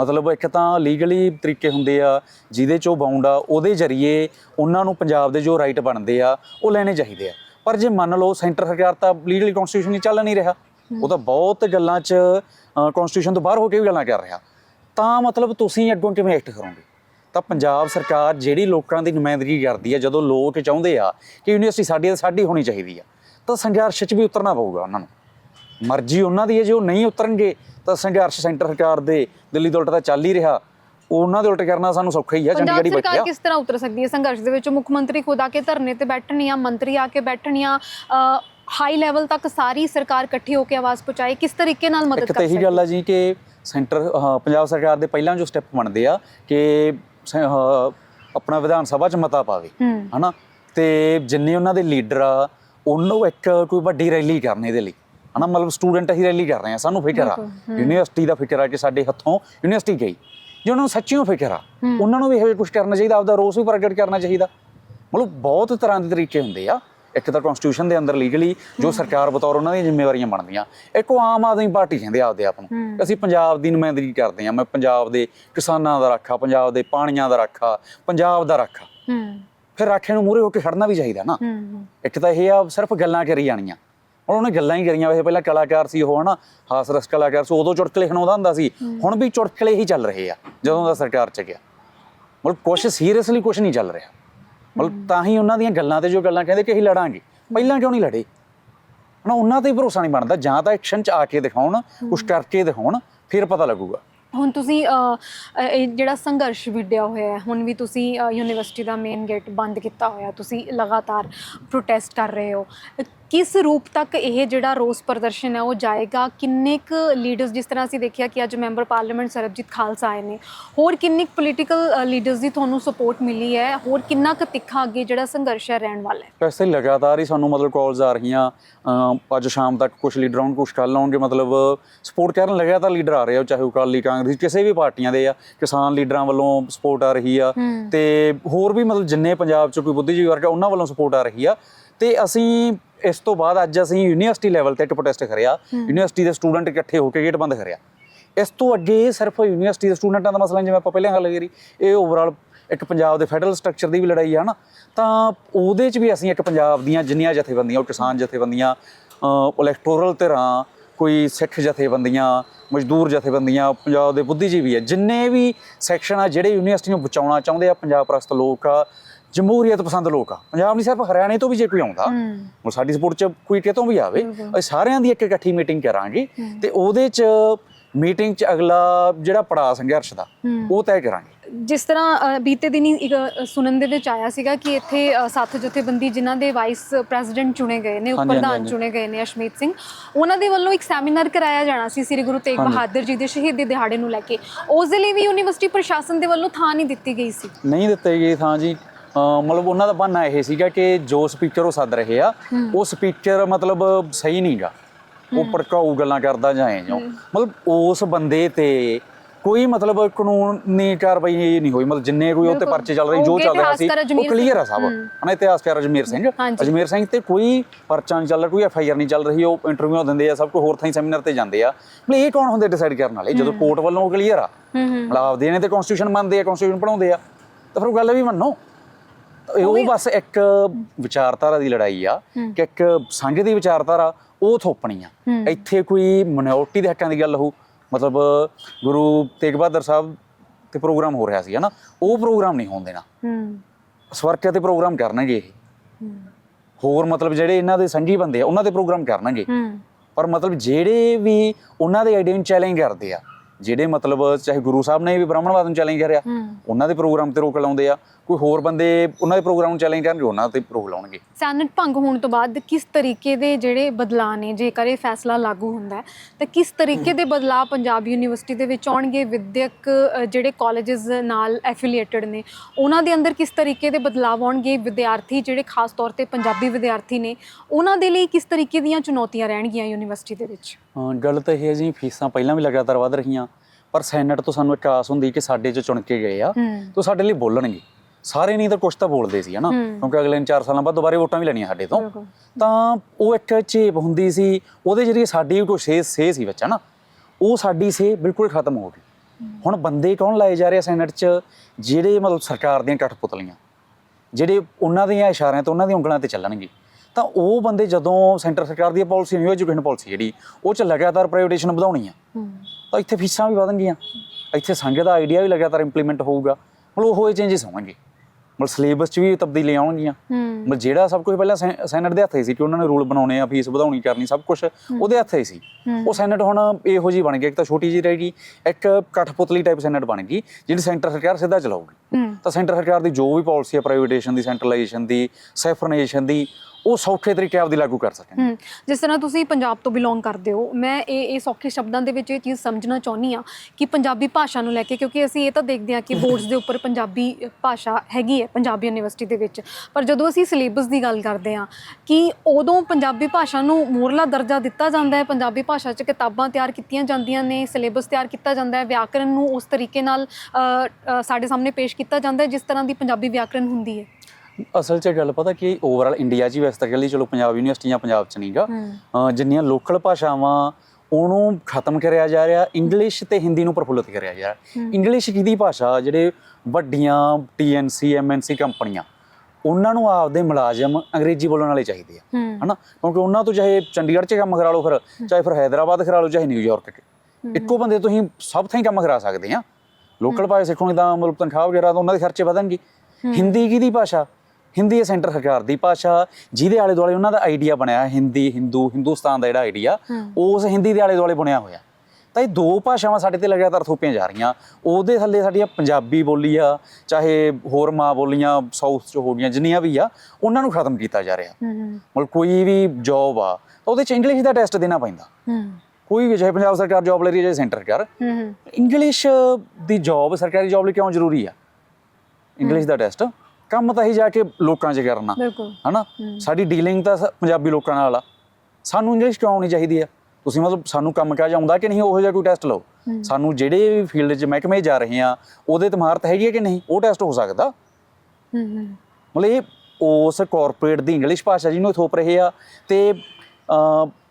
ਮਤਲਬ ਇੱਕ ਤਾਂ ਲੀਗਲੀ ਤਰੀਕੇ ਹੁੰਦੇ ਆ ਜਿਹਦੇ ਚੋਂ ਬਾਉਂਡ ਆ ਉਹਦੇ ਜ਼ਰੀਏ ਉਹਨਾਂ ਨੂੰ ਪੰਜਾਬ ਦੇ ਜੋ ਰਾਈਟ ਬਣਦੇ ਆ ਉਹ ਲੈਣੇ ਚਾਹੀਦੇ ਆ। ਪਰ ਜੇ ਮੰਨ ਲਓ ਸੈਂਟਰ ਸਰਕਾਰ ਤਾਂ ਲੀਗਲੀ ਕਨਸਟੀਟਿਊਸ਼ਨ ਹੀ ਚੱਲ ਨਹੀਂ ਰਿਹਾ ਉਹ ਤਾਂ ਬਹੁਤ ਗੱਲਾਂ 'ਚ ਕਨਸਟੀਟਿਊਸ਼ਨ ਤੋਂ ਬਾਹਰ ਹੋ ਕੇ ਵੀ ਗੱਲਾਂ ਕਰ ਰਿਹਾ। ਤਾਂ ਮਤਲਬ ਤੁਸੀਂ ਅੱਗੋਂ ਕਿਵੇਂ ਐਕਟ ਕਰੋਗੇ? ਤਾਂ ਪੰਜਾਬ ਸਰਕਾਰ ਜਿਹੜੀ ਲੋਕਾਂ ਦੀ ਨੁਮਾਇੰਦਗੀ ਕਰਦੀ ਹੈ ਜਦੋਂ ਲੋਕ ਚਾਹੁੰਦੇ ਆ ਕਿ ਯੂਨੀਵਰਸਿਟੀ ਸਾਡੀ ਤਾਂ ਸਾਡੀ ਹੋਣੀ ਚਾਹੀਦੀ ਆ ਤਾਂ ਸੰਘਰਸ਼ 'ਚ ਵੀ ਉਤਰਨਾ ਪਊਗਾ ਉਹਨਾਂ ਨੂੰ। ਮਰਜ਼ੀ ਉਹਨਾਂ ਦੀ ਹੈ ਜੇ ਉਹ ਨਹੀਂ ਉਤਰਨਗੇ ਤਾਂ ਸੰਘਰਸ਼ ਸੈਂਟਰ ਸਰਕਾਰ ਦੇ ਦਿੱਲੀ ਤੋਂ ਉਲਟ ਤਾਂ ਚੱਲ ਹੀ ਰਿਹਾ। ਉਹਨਾਂ ਦੇ ਉਲਟ ਕਰਨਾ ਸਾਨੂੰ ਸੌਖਾ ਹੀ ਆ ਚੰਡੀਗੜ੍ਹ ਹੀ ਸਰਕਾਰ ਬੈਠਿਆ ਕਿਸ ਤਰ੍ਹਾਂ ਉਤਰ ਸਕਦੀ ਹੈ ਸੰਘਰਸ਼ ਦੇ ਵਿੱਚ? ਮੁੱਖ ਮੰਤਰੀ ਖੁਦ ਆ ਕੇ ਧਰਨੇ ਤੇ ਬੈਠਣ ਜਾਂ ਮੰਤਰੀ ਆ ਕੇ ਬੈਠਣ ਜਾਂ ਹਾਈ ਲੈਵਲ ਤੱਕ ਸਾਰੀ ਸਰਕਾਰ ਇਕੱਠੀ ਹੋ ਕੇ ਆਵਾਜ਼ ਪਹੁੰਚਾਏ ਕਿਸ ਤਰੀਕੇ ਨਾਲ ਮਦਦ ਇੱਕ ਕਰ ਤਾਂ ਇਹੀ ਸਕਦੀ ਗੱਲ ਆ ਜੀ ਕਿ ਸੈਂਟਰ ਪੰਜਾਬ ਸਰਕਾਰ ਦੇ ਪਹਿਲਾਂ ਜੋ ਸਟੈਪ ਬਣਦੇ ਆ ਕਿ ਆਪਣਾ ਵਿਧਾਨ ਸਭਾ 'ਚ ਮਤਾ ਪਾਵੇ ਹਨਾ? ਤੇ ਜਿੰਨੇ ਉਹਨਾਂ ਦੇ ਲੀਡਰ ਆ ਉਹਨੂੰ ਇੱਕ ਕੋਈ ਵੱਡੀ ਰੈਲੀ ਕਰਨੀ ਇਹਦੇ ਲਈ ਹਨਾ? ਮਤਲਬ ਸਟੂਡੈਂਟ ਹੀ ਰੈਲੀ ਕਰ ਰਹੇ ਆ ਸਾਨੂੰ ਫਿਕਰ ਆ। ਯੂਨੀਵਰਸਿਟੀ ਦਾ ਫਿਕਰ ਆ ਕਿ ਸਾਡੇ ਹੱਥੋਂ ਯੂਨੀਵਰਸਿਟੀ ਗਈ ਜੇ ਉਹਨਾਂ ਨੂੰ ਸੱਚੀਓ ਫਿਕਰ ਆ ਉਹਨਾਂ ਨੂੰ ਵੀ ਇਹੋ ਕੁਝ ਕਰਨਾ ਚਾਹੀਦਾ ਆਪਦਾ ਰੋਸ ਵੀ ਪ੍ਰਗਟ ਕਰਨਾ ਚਾਹੀਦਾ। ਮਤਲਬ ਬਹੁਤ ਤਰ੍ਹਾਂ ਦੇ ਤਰੀਕੇ ਹੁੰਦੇ ਆ। ਇੱਕ ਤਾਂ ਕਨਸਟੀਟਿਊਸ਼ਨ ਦੇ ਅੰਦਰ ਲੀਗਲੀ ਜੋ ਸਰਕਾਰ ਬਤੌਰ ਉਹਨਾਂ ਦੀਆਂ ਜ਼ਿੰਮੇਵਾਰੀਆਂ ਬਣਦੀਆਂ। ਇੱਕ ਉਹ ਆਮ ਆਦਮੀ ਪਾਰਟੀ ਕਹਿੰਦੇ ਆਪਦੇ ਆਪ ਨੂੰ। ਅਸੀਂ ਪੰਜਾਬ ਦੀ ਨੁਮਾਇੰਦਗੀ ਕਰਦੇ ਆ ਮੈਂ ਪੰਜਾਬ ਦੇ ਕਿਸਾਨਾਂ ਦਾ ਰਾਖਾ ਪੰਜਾਬ ਦੇ ਪਾਣੀਆਂ ਦਾ ਰਾਖਾ ਪੰਜਾਬ ਦਾ ਰਾਖਾ। ਫਿਰ ਰਾਖੇ ਨੂੰ ਮੂਹਰੇ ਹੋ ਕੇ ਖੜਨਾ ਵੀ ਚਾਹੀਦਾ ਨਾ। ਇੱਕ ਤਾਂ ਇਹ ਆ ਸਿਰਫ ਗੱਲਾਂ ਕਰੀ ਜਾਣੀਆਂ। ਹੁਣ ਉਹਨੇ ਗੱਲਾਂ ਹੀ ਕਰੀਆਂ। ਵੈਸੇ ਪਹਿਲਾਂ ਕਲਾਕਾਰ ਸੀ ਉਹ ਹਨਾ? ਹਾਸ ਰਸ ਕਲਾਕਾਰ ਸੀ। ਉਦੋਂ ਚੁਟਕਲੇ ਸੁਣਾਉਂਦਾ ਹੁੰਦਾ ਸੀ। ਹੁਣ ਵੀ ਚੁਟਕਲੇ ਹੀ ਚੱਲ ਰਹੇ ਆ ਜਦੋਂ ਦਾ ਸਰਕਾਰ ਚ ਗਿਆ। ਮਤਲਬ ਕੁਝ ਸੀਰੀਅਸਲੀ ਕੁਝ ਨਹੀਂ ਚੱਲ ਰਿਹਾ। ਮਤਲਬ ਤਾਂ ਹੀ ਉਹਨਾਂ ਦੀਆਂ ਗੱਲਾਂ ਤੇ ਜੋ ਗੱਲਾਂ ਕਹਿੰਦੇ ਕਿ ਅਸੀਂ ਲੜਾਂਗੇ। ਪਹਿਲਾਂ ਕਿਉਂ ਨਹੀਂ ਲੜੇ? ਹਨਾ ਉਹਨਾਂ ਤੇ ਹੀ ਭਰੋਸਾ ਨਹੀਂ ਬਣਦਾ। ਜਾਂ ਤਾਂ ਐਕਸ਼ਨ ਚ ਆ ਕੇ ਦਿਖਾਉਣ ਕੁਝ ਕਰਕੇ ਦਿਖਾਉਣ ਫਿਰ ਪਤਾ ਲੱਗੂਗਾ। ਹੁਣ ਤੁਸੀਂ ਅ, ਇਹ ਜਿਹੜਾ ਸੰਘਰਸ਼ ਵਿੱਢਿਆ ਹੋਇਆ ਹੈ ਹੁਣ ਵੀ ਤੁਸੀਂ ਯੂਨੀਵਰਸਿਟੀ ਦਾ ਮੇਨ ਗੇਟ ਬੰਦ ਕੀਤਾ ਹੋਇਆ ਤੁਸੀਂ ਲਗਾਤਾਰ ਪ੍ਰੋਟੈਸਟ ਕਰ ਰਹੇ ਹੋ। ਕਿਸ ਰੂਪ ਤੱਕ ਇਹ ਜਿਹੜਾ ਰੋਸ ਪ੍ਰਦਰਸ਼ਨ ਹੈ ਉਹ ਜਾਏਗਾ? ਕਿੰਨੇ ਕੁ ਲੀਡਰਸ ਜਿਸ ਤਰ੍ਹਾਂ ਅਸੀਂ ਦੇਖਿਆ ਕਿ ਅੱਜ ਮੈਂਬਰ ਪਾਰਲੀਮੈਂਟ ਸਰਬਜੀਤ ਖਾਲਸਾ ਆਏ ਨੇ ਹੋਰ ਕਿੰਨੇ ਪੋਲੀਟੀਕਲ ਲੀਡਰਸ ਦੀ ਤੁਹਾਨੂੰ ਸਪੋਰਟ ਮਿਲੀ ਹੈ? ਹੋਰ ਕਿੰਨਾ ਕੁ ਤਿੱਖਾ ਅੱਗੇ ਜਿਹੜਾ ਸੰਘਰਸ਼ ਹੈ ਰਹਿਣ ਵਾਲਾ ਹੈ? ਵੈਸੇ ਲਗਾਤਾਰ ਹੀ ਸਾਨੂੰ ਮਤਲਬ ਕਾਲਸ ਆ ਰਹੀਆਂ। ਅੱਜ ਸ਼ਾਮ ਤੱਕ ਕੁਝ ਲੀਡਰ ਆਉਣ ਕੁਝ ਕੱਲ੍ਹ ਆਉਣਗੇ। ਮਤਲਬ ਸਪੋਰਟ ਕਰਨ ਲਗਾਤਾਰ ਲੀਡਰ ਆ ਰਹੇ ਆ ਚਾਹੇ ਉਹ ਅਕਾਲੀ ਕਾਂਗਰਸ ਕਿਸੇ ਵੀ ਪਾਰਟੀਆਂ ਦੇ ਆ ਕਿਸਾਨ ਲੀਡਰਾਂ ਵੱਲੋਂ ਸਪੋਰਟ ਆ ਰਹੀ ਆ। ਤੇ ਹੋਰ ਵੀ ਮਤਲਬ ਜਿੰਨੇ ਪੰਜਾਬ 'ਚ ਕੋਈ ਬੁੱਧੀਜੀਵੀ ਵਰਗ ਆ ਉਹਨਾਂ ਵੱਲੋਂ ਸਪੋਰਟ ਆ ਰਹੀ ਆ। ਤੇ ਅਸੀਂ ਇਸ ਤੋਂ ਬਾਅਦ ਅੱਜ ਅਸੀਂ ਯੂਨੀਵਰਸਿਟੀ ਲੈਵਲ ਤੇ ਇੱਕ ਪ੍ਰੋਟੈਸਟ ਕਰਿਆ। ਯੂਨੀਵਰਸਿਟੀ ਦੇ ਸਟੂਡੈਂਟ ਇਕੱਠੇ ਹੋ ਕੇ ਗੇਟ ਬੰਦ ਕਰਿਆ। ਇਸ ਤੋਂ ਅੱਗੇ ਸਿਰਫ ਯੂਨੀਵਰਸਿਟੀ ਦੇ ਸਟੂਡੈਂਟਾਂ ਦਾ ਮਸਲਾ ਨਹੀਂ, ਜਿਵੇਂ ਆਪਾਂ ਪਹਿਲਾਂ ਗੱਲ ਕਰੀ ਇਹ ਓਵਰਆਲ ਇੱਕ ਪੰਜਾਬ ਦੇ ਫੈਡਰਲ ਸਟਰਕਚਰ ਦੀ ਵੀ ਲੜਾਈ ਆ ਨਾ ਤਾਂ ਉਹਦੇ 'ਚ ਵੀ ਅਸੀਂ ਇੱਕ ਪੰਜਾਬ ਦੀਆਂ ਜਿੰਨੀਆਂ ਜਥੇਬੰਦੀਆਂ ਉਹ ਕਿਸਾਨ ਜਥੇਬੰਦੀਆਂ ਇਲੈਕਟੋਰਲ ਧਿਰਾਂ ਕੋਈ ਸਿੱਖ ਜਥੇਬੰਦੀਆਂ ਮਜ਼ਦੂਰ ਜਥੇਬੰਦੀਆਂ ਪੰਜਾਬ ਦੇ ਬੁੱਧੀਜੀਵੀ ਆ ਜਿੰਨੇ ਵੀ ਸੈਕਸ਼ਨ ਆ ਜਿਹੜੇ ਯੂਨੀਵਰਸਿਟੀ ਨੂੰ ਬਚਾਉਣਾ ਚਾਹੁੰਦੇ ਆ ਪੰਜਾਬ ਪ੍ਰਸਤ ਲੋਕ ਆ ਜਮਹੂਰੀਅਤ ਪਸੰਦ ਲੋਕ ਆ। ਪੰਜਾਬ ਨਹੀਂ ਸਿਰਫ ਹਰਿਆਣੇ ਤੋਂ ਵੀ ਜੇ ਕੋਈ ਆਉਂਦਾ ਹੁਣ ਸਾਡੀ ਸਪੋਰਟ ਚ ਕੋਈ ਕਿਤੋਂ ਵੀ ਆਵੇ ਅਸੀਂ ਸਾਰਿਆਂ ਦੀ ਇੱਕ ਇਕੱਠੀ ਮੀਟਿੰਗ ਕਰਾਂਗੇ ਤੇ ਉਹਦੇ ਚ ਮੀਟਿੰਗ ਚ ਅਗਲਾ ਜਿਹੜਾ ਪੜਾਅ ਸੰਘਰਸ਼ ਦਾ। ਉਹ ਤੈਅ ਕਰਾਂਗੇ। ਜਿਸ ਤਰ੍ਹਾਂ ਬੀਤੇ ਦਿਨੀ ਇੱਕ ਸੁਣਨ ਦੇ ਵਿੱਚ ਆਇਆ ਸੀਗਾ ਕਿ ਇੱਥੇ ਸੱਤ ਜਥੇਬੰਦੀ ਜਿਨ੍ਹਾਂ ਦੇ ਵਾਈਸ ਪ੍ਰੈਜ਼ੀਡੈਂਟ ਚੁਣੇ ਗਏ ਨੇ ਪ੍ਰਧਾਨ। ਚੁਣੇ ਗਏ ਨੇ ਅਸ਼ਮੀਤ ਸਿੰਘ ਉਹਨਾਂ ਦੇ ਵੱਲੋਂ ਇੱਕ ਸੈਮੀਨਾਰ ਕਰਾਇਆ ਜਾਣਾ ਸੀ ਸ੍ਰੀ ਗੁਰੂ ਤੇਗ। ਬਹਾਦਰ ਜੀ ਦੇ ਸ਼ਹੀਦੀ ਦਿਹਾੜੇ ਨੂੰ ਲੈ ਕੇ। ਉਸ ਦੇ ਲਈ ਵੀ ਯੂਨੀਵਰਸਿਟੀ ਪ੍ਰਸ਼ਾਸਨ ਦੇ ਵੱਲੋਂ ਥਾਂ ਨਹੀਂ ਦਿੱਤੀ ਗਈ ਸੀ। ਨਹੀਂ ਦਿੱਤੇ ਗਏ ਥਾਂ ਜੀ। ਮਤਲਬ ਉਹਨਾਂ ਦਾ ਬਹਾਨਾ ਇਹ ਸੀਗਾ ਕਿ ਜੋ ਸਪੀਕਰ ਉਹ ਸੱਦ ਰਹੇ ਆ ਉਹ ਸਪੀਕਰ ਮਤਲਬ ਸਹੀ ਨਹੀਂਗਾ ਉਹ ਭੜਕਾਊ ਗੱਲਾਂ ਕਰਦਾ ਜਾਏ ਜੋ ਮਤਲਬ ਉਸ ਬੰਦੇ ਤੇ ਕੋਈ ਮਤਲਬ ਕਾਨੂੰਨੀ ਕਾਰਵਾਈ ਨਹੀਂ ਹੋਈ। ਮਤਲਬ ਜਿੰਨੇ ਕੋਈ ਉੱਤੇ। ਪਰਚੇ ਚੱਲ ਰਹੇ ਜੋ ਚੱਲ ਰਿਹਾ ਸੀ ਉਹ ਕਲੀਅਰ ਆ। ਸਭ। ਹੂੰ। ਹਨਾ ਇਤਿਹਾਸਕਾਰ ਅਜਮੇਰ ਸਿੰਘ। ਅਜਮੇਰ ਸਿੰਘ ਤੇ ਕੋਈ ਪਰਚਾ ਨਹੀਂ ਚੱਲ ਰਿਹਾ ਕੋਈ ਐਫ ਆਈ ਆਰ ਨਹੀਂ ਚੱਲ ਰਹੀ ਉਹ ਇੰਟਰਵਿਊ ਦਿੰਦੇ ਆ ਸਭ ਕੋਈ ਹੋਰ ਥਾਈ ਸੈਮੀਨਾਰ ਤੇ ਜਾਂਦੇ ਆ। ਮਤਲਬ ਇਹ ਕੌਣ ਹੁੰਦੇ ਡਿਸਾਈਡ ਕਰਨ ਵਾਲੇ? ਜਦੋਂ ਕੋਰਟ ਵੱਲੋਂ ਕਲੀਅਰ ਆ। ਮਤਲਬ ਆਪਦੇ ਨੇ ਤੇ ਕਨਸਟੀਟਿਊਸ਼ਨ ਮੰਨਦੇ ਆ ਕਨਸਟੀਟਿਊਸ਼ਨ ਪੜਾਉਂਦੇ ਆ। ਤਾਂ ਫਿਰ ਉਹ ਗੱਲ ਵੀ ਮੰਨੋ। ਇਹ ਉਹ ਬਸ ਇੱਕ ਵਿਚਾਰਧਾਰਾ ਦੀ ਲੜਾਈ ਆ ਕਿ ਇੱਕ ਸੰਘ ਦੀ ਵਿਚਾਰਧਾਰਾ ਉਹ ਥੋਪਣੀ ਆ। ਇੱਥੇ ਕੋਈ ਮਿਨੋਰਟੀ ਦੇ ਹੱਕਾਂ ਦੀ ਗੱਲ ਹੋ ਮਤਲਬ ਗੁਰੂ ਤੇਗ ਬਹਾਦਰ ਸਾਹਿਬ ਤੇ ਪ੍ਰੋਗਰਾਮ ਹੋ ਰਿਹਾ ਸੀ ਹਨਾ? ਉਹ ਪ੍ਰੋਗਰਾਮ ਨਹੀਂ ਹੋਣ ਦੇਣਾ। ਹੂੰ। ਸਵਰਕਿਆ ਤੇ ਪ੍ਰੋਗਰਾਮ ਕਰਨਗੇ ਇਹ। ਹੋਰ ਮਤਲਬ ਜਿਹੜੇ ਇਹਨਾਂ ਦੇ ਸੰਘੀ ਬੰਦੇ ਆ ਉਹਨਾਂ ਤੇ ਪ੍ਰੋਗਰਾਮ ਕਰਨਗੇ। ਹੂੰ। ਪਰ ਮਤਲਬ ਜਿਹੜੇ ਵੀ ਉਹਨਾਂ ਦੇ ਆਈਡੀਆ ਨੂੰ ਚੈਲੰਜ ਕਰਦੇ ਆ ਜਿਹੜੇ ਮਤਲਬ ਚਾਹੇ ਗੁਰੂ ਸਾਹਿਬ ਨੇ ਵੀ ਬ੍ਰਾਹਮਣਵਾਦ ਨੂੰ ਚੈਲੰਜ ਕਰਿਆ ਉਹਨਾਂ ਦੇ ਪ੍ਰੋਗਰਾਮ ਤੇ ਰੋਕ ਲਾਉਂਦੇ ਆ। ਕੋਈ ਹੋਰ ਬੰਦੇ ਉਹਨਾਂ ਦੇ ਪ੍ਰੋਗਰਾਮ ਨੂੰ ਚੈਲੰਜ ਕਰਨਗੇ ਉਹਨਾਂ ਤੇ ਰੋਕ ਲਾਉਣਗੇ। ਸੈਨੇਟ ਭੰਗ ਹੋਣ ਤੋਂ ਬਾਅਦ ਕਿਸ ਤਰੀਕੇ ਦੇ ਜਿਹੜੇ ਬਦਲਾਅ ਨੇ ਜੇਕਰ ਇਹ ਫੈਸਲਾ ਲਾਗੂ ਹੁੰਦਾ ਤਾਂ ਕਿਸ ਤਰੀਕੇ ਦੇ ਬਦਲਾਅ ਪੰਜਾਬ ਯੂਨੀਵਰਸਿਟੀ ਦੇ ਵਿੱਚ ਆਉਣਗੇ? ਵਿਦਿਅਕ ਜਿਹੜੇ ਕਾਲਜਸ ਨਾਲ ਐਫੀਲੀਏਟਡ ਨੇ ਉਹਨਾਂ ਦੇ ਅੰਦਰ ਕਿਸ ਤਰੀਕੇ ਦੇ ਬਦਲਾਅ ਆਉਣਗੇ? ਵਿਦਿਆਰਥੀ ਜਿਹੜੇ ਖਾਸ ਤੌਰ ਤੇ ਪੰਜਾਬੀ ਵਿਦਿਆਰਥੀ ਨੇ ਉਹਨਾਂ ਦੇ ਲਈ ਕਿਸ ਤਰੀਕੇ ਦੀਆਂ ਚੁਣੌਤੀਆਂ ਰਹਿਣਗੀਆਂ ਯੂਨੀਵਰਸਿਟੀ ਦੇ ਵਿੱਚ? ਗੱਲ ਤਾਂ ਇਹ ਹੈ ਜੀ ਫੀਸਾਂ ਪਹਿਲਾਂ ਵੀ ਲਗਾਤਾਰ ਵਧ ਰਹੀਆਂ। ਪਰ ਸੈਨੇਟ ਤੋਂ ਸਾਨੂੰ ਇੱਕ ਆਸ ਹੁੰਦੀ ਕਿ ਸਾਡੇ ਚੋਂ ਚੁਣ ਕੇ ਗਏ ਆ ਤੋਂ ਸਾਡੇ ਲਈ ਬੋਲਣਗੇ। ਸਾਰੇ ਨਹੀਂ ਤਾਂ ਕੁਝ ਤਾਂ ਬੋਲਦੇ ਸੀ ਹਨਾ। ਕਿਉਂਕਿ ਅਗਲੇ 4 ਸਾਲਾਂ ਬਾਅਦ ਦੁਬਾਰੇ ਵੋਟਾਂ ਵੀ ਲੈਣੀਆਂ ਸਾਡੇ ਤੋਂ। ਤਾਂ ਉਹ ਇੱਕ ਝੇਪ ਹੁੰਦੀ ਸੀ ਉਹਦੇ ਜਿਹੜੀ ਸਾਡੀ ਕੋਈ ਸੇ ਸੇ ਸੀ ਵਿੱਚ ਹਨਾ? ਉਹ ਸਾਡੀ ਸੇ ਬਿਲਕੁਲ ਖਤਮ ਹੋ ਗਈ। ਹੁਣ ਬੰਦੇ ਕੌਣ ਲਾਏ ਜਾ ਰਹੇ ਆ ਸੈਨੇਟ 'ਚ? ਜਿਹੜੇ ਮਤਲਬ ਸਰਕਾਰ ਦੀਆਂ ਕਠਪੁਤਲੀਆਂ ਜਿਹੜੇ ਉਹਨਾਂ ਦੀਆਂ ਇਸ਼ਾਰਿਆਂ ਤੋਂ ਉਹਨਾਂ ਦੀਆਂ ਉਂਗਲਾਂ ਤੇ ਚੱਲਣਗੇ। ਤਾਂ ਉਹ ਬੰਦੇ ਜਦੋਂ ਸੈਂਟਰ ਸਰਕਾਰ ਦੀ ਪਾਲਿਸੀ ਨਿਊ ਐਜੂਕੇਸ਼ਨ ਪਾਲਿਸੀ ਜਿਹੜੀ ਉਹ ਚ ਲਗਾਤਾਰ ਪ੍ਰਾਈਵੇਟੇਸ਼ਨ ਵਧਾਉਣੀ ਆ। ਤਾਂ ਇੱਥੇ ਫੀਸਾਂ ਵੀ ਵਧਣਗੀਆਂ। ਇੱਥੇ ਸੰਘ ਦਾ ਆਈਡੀਆ ਵੀ ਲਗਾਤਾਰ ਇੰਪਲੀਮੈਂਟ ਹੋਊਗਾ। ਮਤਲਬ ਉਹ ਚੇਂਜਸ ਹੋਣਗੇ। ਮਤਲਬ ਸਿਲੇਬਸ 'ਚ ਵੀ ਤਬਦੀਲੀਆਂ ਆਉਣਗੀਆਂ। ਮਤਲਬ ਜਿਹੜਾ ਸਭ ਕੁਝ ਪਹਿਲਾਂ ਸੈਨੇਟ ਦੇ ਹੱਥੇ ਸੀ ਕਿ ਉਹਨਾਂ ਨੇ ਰੂਲ ਬਣਾਉਣੇ ਆ ਫੀਸ ਵਧਾਉਣੀ ਕਰਨੀ ਸਭ ਕੁਝ ਉਹਦੇ ਹੱਥੇ ਸੀ। ਉਹ ਸੈਨੇਟ ਹੁਣ ਇਹੋ ਜੀ ਬਣ ਗਿਆ ਇੱਕ ਤਾਂ ਛੋਟੀ ਜਿਹੀ ਰਹੇਗੀ ਇੱਕ ਕਠਪੁਤਲੀ ਟਾਈਪ ਸੈਨੇਟ ਬਣ ਗਈ ਜਿਹੜੀ ਸੈਂਟਰ ਸਰਕਾਰ ਸਿੱਧਾ ਚਲਾਊਗੀ। ਤਾਂ ਸੈਂਟਰ ਸਰਕਾਰ ਦੀ ਜੋ ਵੀ ਪਾਲਿਸੀ ਹੈ ਪ੍ਰਾਈਵੇਟੇਸ਼ਨ ਦੀ ਸੈਂਟਰਲਾਈਜੇਸ਼ਨ ਦੀ ਸੈਫਰਨਾਈਜੇਸ਼ਨ ਦੀ ਉਹ ਸੌਖੇ ਤਰੀਕੇ ਆਪਦੀ ਲਾਗੂ ਕਰ ਸਕਣ। ਹਮ, ਜਿਸ ਤਰ੍ਹਾਂ ਤੁਸੀਂ ਪੰਜਾਬ ਤੋਂ ਬਿਲੋਂਗ ਕਰਦੇ ਹੋ ਮੈਂ ਇਹ ਇਹ ਸੌਖੇ ਸ਼ਬਦਾਂ ਦੇ ਵਿੱਚ ਇਹ ਚੀਜ਼ ਸਮਝਣਾ ਚਾਹੁੰਦੀ ਆ ਕਿ ਪੰਜਾਬੀ ਭਾਸ਼ਾ ਨੂੰ ਲੈ ਕੇ ਕਿਉਂਕਿ ਅਸੀਂ ਇਹ ਤਾਂ ਦੇਖਦੇ ਹਾਂ ਕਿ ਬੋਰਡਸ ਦੇ ਉੱਪਰ ਪੰਜਾਬੀ ਭਾਸ਼ਾ ਹੈਗੀ ਹੈ ਪੰਜਾਬੀ ਯੂਨੀਵਰਸਿਟੀ ਦੇ ਵਿੱਚ। ਪਰ ਜਦੋਂ ਅਸੀਂ ਸਿਲੇਬਸ ਦੀ ਗੱਲ ਕਰਦੇ ਹਾਂ ਕਿ ਉਦੋਂ ਪੰਜਾਬੀ ਭਾਸ਼ਾ ਨੂੰ ਮੋਰਲਾ ਦਰਜਾ ਦਿੱਤਾ ਜਾਂਦਾ ਹੈ ਪੰਜਾਬੀ ਭਾਸ਼ਾ 'ਚ ਕਿਤਾਬਾਂ ਤਿਆਰ ਕੀਤੀਆਂ ਜਾਂਦੀਆਂ ਨੇ ਸਿਲੇਬਸ ਤਿਆਰ ਕੀਤਾ ਜਾਂਦਾ ਹੈ ਵਿਆਕਰਣ ਨੂੰ ਉਸ ਤਰੀਕੇ ਨਾਲ ਸਾਡੇ ਸਾਹਮਣੇ ਪੇਸ਼ ਕੀਤਾ ਜਾਂਦਾ ਹੈ ਜਿਸ ਤਰ੍ਹਾਂ ਦੀ ਪੰਜਾਬੀ ਵਿਆਕਰਣ ਹੁੰਦੀ ਹੈ। ਅਸਲ 'ਚ ਗੱਲ ਪਤਾ ਕੀ ਓਵਰਆਲ ਇੰਡੀਆ 'ਚ ਹੀ ਵੈਸੇ ਤਾਂ ਗੱਲ ਚਲੋ ਪੰਜਾਬ ਯੂਨੀਵਰਸਿਟੀ ਜਾਂ ਪੰਜਾਬ 'ਚ ਨਹੀਂਗਾ। ਅਹ ਜਿੰਨੀਆਂ ਲੋਕਲ ਭਾਸ਼ਾਵਾਂ ਉਹਨੂੰ ਖਤਮ ਕਰਿਆ ਜਾ ਰਿਹਾ ਇੰਗਲਿਸ਼ ਤੇ ਹਿੰਦੀ ਨੂੰ ਪ੍ਰਫੁੱਲਤ ਕਰਿਆ ਜਾ ਰਿਹਾ। ਇੰਗਲਿਸ਼ ਕਿਹਦੀ ਭਾਸ਼ਾ? ਜਿਹੜੇ ਵੱਡੀਆਂ ਟੀਐਨਸੀ ਐਮਐਨਸੀ ਕੰਪਨੀਆਂ ਉਹਨਾਂ ਨੂੰ ਆਪਦੇ ਮੁਲਾਜ਼ਮ ਅੰਗਰੇਜ਼ੀ ਬੋਲਣ ਵਾਲੇ ਚਾਹੀਦੇ ਆ। ਹਨਾ? ਕਿਉਂਕਿ ਉਹਨਾਂ ਤੋਂ ਚਾਹੇ ਚੰਡੀਗੜ੍ਹ 'ਚ ਕੰਮ ਕਰਾ ਲਓ ਫਿਰ ਚਾਹੇ ਫਿਰ ਹੈਦਰਾਬਾਦ ਕਰਾ ਲਓ ਚਾਹੇ ਨਿਊਯਾਰਕ 'ਚ। ਇੱਕੋ ਬੰਦੇ ਤੋਂ ਹੀ ਸਭ ਥਾਂ ਹੀ ਕੰਮ ਕਰਾ ਸਕਦੇ ਆ। ਲੋਕਲ ਭਾਸ਼ਾ ਸਿੱਖੋਗੇ ਤਾਂ ਮਤਲਬ ਤਨਖਾਹ ਵਗੈਰਾ ਤਾਂ ਉਹਨਾਂ ਦੇ ਖਰਚੇ ਵਧਣਗੇ। ਹਿੰਦੀ ਕਿਹਦੀ ਭਾਸ਼ਾ? ਹਿੰਦੀ ਹੈ ਸੈਂਟਰ ਸਰਕਾਰ ਦੀ ਭਾਸ਼ਾ ਜਿਹਦੇ ਆਲੇ ਦੁਆਲੇ ਉਹਨਾਂ ਦਾ ਆਈਡੀਆ ਬਣਿਆ ਹਿੰਦੀ ਹਿੰਦੂ ਹਿੰਦੁਸਤਾਨ ਦਾ ਜਿਹੜਾ ਆਈਡੀਆ ਉਸ ਹਿੰਦੀ ਦੇ ਆਲੇ ਦੁਆਲੇ ਬਣਿਆ ਹੋਇਆ। ਤਾਂ ਇਹ ਦੋ ਭਾਸ਼ਾਵਾਂ ਸਾਡੇ ਤੇ ਲਗਾਤਾਰ ਥੋਪੀਆਂ ਜਾ ਰਹੀਆਂ। ਉਹਦੇ ਥੱਲੇ ਸਾਡੀਆਂ ਪੰਜਾਬੀ ਬੋਲੀ ਆ ਚਾਹੇ ਹੋਰ ਮਾਂ ਬੋਲੀਆਂ ਸਾਊਥ ਚ ਹੋ ਗਈਆਂ ਜਿੰਨੀਆਂ ਵੀ ਆ ਉਹਨਾਂ ਨੂੰ ਖਤਮ ਕੀਤਾ ਜਾ ਰਿਹਾ। ਮਤਲਬ ਕੋਈ ਵੀ ਜੌਬ ਆ ਉਹਦੇ ਚ ਇੰਗਲਿਸ਼ ਦਾ ਟੈਸਟ ਦੇਣਾ ਪੈਂਦਾ। ਕੋਈ ਵੀ ਚਾਹੇ ਪੰਜਾਬ ਸਰਕਾਰ ਜੌਬ ਲੈ ਰਹੀ ਹੈ ਚਾਹੇ ਸੈਂਟਰ ਸਰਕਾਰ ਇੰਗਲਿਸ਼ ਦੀ ਜੌਬ ਸਰਕਾਰੀ ਜੌਬ ਲਈ ਕਿਉਂ ਜ਼ਰੂਰੀ ਆ? ਇੰਗਲਿਸ਼ ਦਾ ਟੈਸਟ ਕੰਮ ਤਾਂ ਹੀ ਜਾ ਕੇ ਲੋਕਾਂ 'ਚ ਕਰਨਾ। ਬਿਲਕੁਲ। ਹਨਾ? ਸਾਡੀ ਡੀਲਿੰਗ ਤਾਂ ਸ- ਪੰਜਾਬੀ ਲੋਕਾਂ ਨਾਲ ਆ। ਸਾਨੂੰ ਇੰਗਲਿਸ਼ ਕਿਉਂ ਆਉਣੀ ਚਾਹੀਦੀ ਆ। ਤੁਸੀਂ ਮਤਲਬ ਸਾਨੂੰ ਕੰਮ ਕਾਜ ਆਉਂਦਾ ਕਿ ਨਹੀਂ ਉਹੋ ਜਿਹਾ ਕੋਈ ਟੈਸਟ ਲਓ। ਸਾਨੂੰ ਜਿਹੜੇ ਵੀ ਫੀਲਡ 'ਚ ਮਹਿਕਮੇ ਜਾ ਰਹੇ ਆ ਉਹਦੇ ਤੇ ਮਹਾਰਤ ਹੈਗੀ ਹੈ ਕਿ ਨਹੀਂ? ਉਹ ਟੈਸਟ ਹੋ ਸਕਦਾ। ਹੂੰ ਹੂੰ। ਮਤਲਬ ਇਹ ਉਸ ਕਾਰਪੋਰੇਟ ਦੀ ਇੰਗਲਿਸ਼ ਭਾਸ਼ਾ ਜਿਹਨੂੰ ਇਹ ਥੋਪ ਰਹੇ ਆ ਤੇ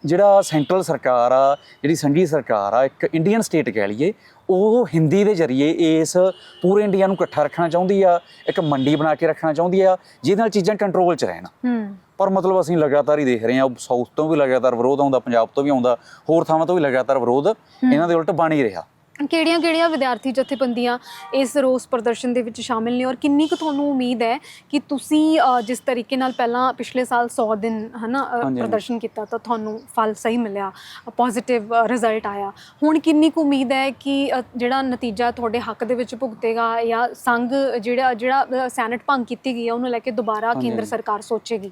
ਜਿਹੜਾ ਸੈਂਟਰਲ ਸਰਕਾਰ ਆ ਜਿਹੜੀ ਸੰਘੀ ਸਰਕਾਰ ਆ ਇੱਕ ਇੰਡੀਅਨ ਸਟੇਟ ਕਹਿ ਲਈਏ ਉਹ ਹਿੰਦੀ ਦੇ ਜ਼ਰੀਏ ਇਸ ਪੂਰੇ ਇੰਡੀਆ ਨੂੰ ਇਕੱਠਾ ਰੱਖਣਾ ਚਾਹੁੰਦੀ ਆ ਇੱਕ ਮੰਡੀ ਬਣਾ ਕੇ ਰੱਖਣਾ ਚਾਹੁੰਦੀ ਆ ਜਿਹਦੇ ਨਾਲ ਚੀਜ਼ਾਂ ਕੰਟਰੋਲ 'ਚ ਰਹਿਣ। ਹੂੰ। ਪਰ ਮਤਲਬ ਅਸੀਂ ਲਗਾਤਾਰ ਹੀ ਦੇਖ ਰਹੇ ਹਾਂ ਸਾਊਥ ਤੋਂ ਵੀ ਲਗਾਤਾਰ ਵਿਰੋਧ ਆਉਂਦਾ ਪੰਜਾਬ ਤੋਂ ਵੀ ਆਉਂਦਾ ਹੋਰ ਥਾਵਾਂ ਤੋਂ ਵੀ ਲਗਾਤਾਰ ਵਿਰੋਧ ਇਹਨਾਂ ਦੇ ਉਲਟ ਬਣ ਹੀ ਰਿਹਾ। ਕਿਹੜੀਆਂ ਕਿਹੜੀਆਂ ਵਿਦਿਆਰਥੀ ਜਥੇਬੰਦੀਆਂ ਇਸ ਰੋਸ ਪ੍ਰਦਰਸ਼ਨ ਦੇ ਵਿੱਚ ਸ਼ਾਮਿਲ ਨੇ ਔਰ ਕਿੰਨੀ ਕੁ ਤੁਹਾਨੂੰ ਉਮੀਦ ਹੈ ਕਿ ਤੁਸੀਂ ਜਿਸ ਤਰੀਕੇ ਨਾਲ ਪਹਿਲਾਂ ਪਿਛਲੇ ਸਾਲ 100 ਦਿਨ ਹਨਾ। ਪ੍ਰਦਰਸ਼ਨ ਕੀਤਾ ਤਾਂ ਤੁਹਾਨੂੰ ਫਲ ਸਹੀ ਮਿਲਿਆ ਪੋਜ਼ਿਟਿਵ ਰਿਜ਼ਲਟ ਆਇਆ ਹੁਣ ਕਿੰਨੀ ਕੁ ਉਮੀਦ ਹੈ ਕਿ ਜਿਹੜਾ ਨਤੀਜਾ ਤੁਹਾਡੇ ਹੱਕ ਦੇ ਵਿੱਚ ਭੁਗਤੇਗਾ ਜਾਂ ਸੰਘ ਜਿਹੜਾ ਜਿਹੜਾ ਸੈਨੇਟ ਭੰਗ ਕੀਤੀ ਗਈ ਹੈ ਉਹਨੂੰ ਲੈ ਕੇ ਦੁਬਾਰਾ ਕੇਂਦਰ। ਸਰਕਾਰ ਸੋਚੇਗੀ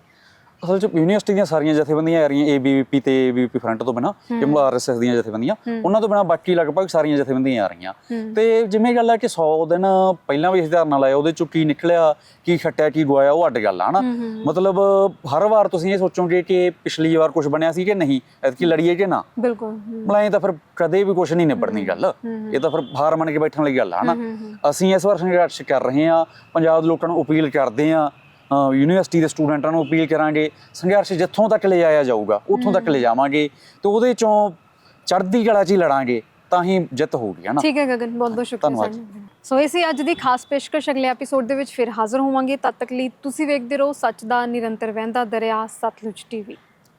ਅਸਲ 'ਚ ਯੂਨੀਵਰਸਿਟੀ ਦੀਆਂ ਸਾਰੀਆਂ ਜਥੇਬੰਦੀਆਂ ਆ ਰਹੀਆਂ ਏਬੀਵੀਪੀ ਤੇ ਏਬੀਵੀਪੀ ਫਰੰਟ ਤੋਂ ਬਿਨਾ ਜਿਵੇਂ ਆਰਐਸਐਸ ਦੀਆਂ ਜਥੇਬੰਦੀਆਂ। ਉਹਨਾਂ ਤੋਂ ਬਿਨਾ ਬਾਕੀ ਲਗਭਗ ਸਾਰੀਆਂ ਜਥੇਬੰਦੀਆਂ ਆ ਰਹੀਆਂ। ਤੇ ਜਿਵੇਂ ਗੱਲ ਆ ਕਿ 100 ਦਿਨ ਪਹਿਲਾਂ ਵੀ ਇਸ ਧਾਰਨਾ ਲਾਇਆ ਉਹਦੇ ਚੋਂ ਕੀ ਨਿਕਲਿਆ ਕੀ ਖੱਟਿਆ ਕੀ ਗਵਾਇਆ ਉਹ ਅੱਡ ਗੱਲ ਆ ਹਨਾ? ਮਤਲਬ ਹਰ ਵਾਰ ਤੁਸੀਂ ਇਹ ਸੋਚੋਗੇ ਕਿ ਪਿਛਲੀ ਵਾਰ ਕੁਝ ਬਣਿਆ ਸੀ ਕਿ ਨਹੀਂ? ਐਤਕੀ ਲੜੀਏ ਕਿ ਨਾ? ਬਿਲਕੁਲ ਹੂੰ, ਮਲਾਈ ਤਾਂ ਫਿਰ ਕਦੇ ਵੀ ਕੁਝ ਨਹੀਂ ਨਿਬੜਨੀ ਗੱਲ। ਇਹ ਤਾਂ ਫਿਰ ਹਾਰ ਮੰਨ ਕੇ ਬੈਠਣ ਵਾਲੀ ਗੱਲ ਆ ਹਨਾ? ਅਸੀਂ ਇਸ ਵਾਰ ਸੰਘਰਸ਼ ਕਰ ਰਹੇ ਹਾਂ ਪੰਜਾਬ ਦੇ ਲੋਕਾਂ ਨੂੰ ਅਪੀਲ ਕਰਦੇ ਹਾਂ ਅ, ਯੂਨੀਵਰਸਿਟੀ ਦੇ ਸਟੂਡੈਂਟਾਂ ਨੂੰ ਅਪੀਲ ਕਰਾਂਗੇ ਸੰਘਰਸ਼ ਜਿੱਥੋਂ ਤੱਕ ਲੈ ਜਾਇਆ ਜਾਊਗਾ ਉੱਥੋਂ ਤੱਕ ਲੈ ਜਾਵਾਂਗੇ ਤੇ ਉਹਦੇ ਚੋਂ ਚੜ੍ਹਦੀ ਕਲਾ 'ਚ ਹੀ ਲੜਾਂਗੇ ਤਾਂ ਹੀ ਜਿੱਤ ਹੋਊਗੀ ਹਨਾ ਠੀਕ ਹੈ ਗਗਨ ਬਹੁਤ ਬਹੁਤ ਸ਼ੁਕਰੀਆ। ਸੋ ਇਹ ਸੀ ਅੱਜ ਦੀ ਖਾਸ ਪੇਸ਼ਕਸ਼ ਅਗਲੇ ਐਪੀਸੋਡ ਦੇ ਵਿੱਚ ਫਿਰ ਹਾਜ਼ਰ ਹੋਵਾਂਗੇ। ਤਦ ਤੱਕ ਲਈ ਤੁਸੀਂ ਵੇਖਦੇ ਰਹੋ ਸੱਚ ਦਾ ਨਿਰੰਤਰ ਵਹਿੰਦਾ ਦਰਿਆ ਸਤਲੁਜ ਟੀਵੀ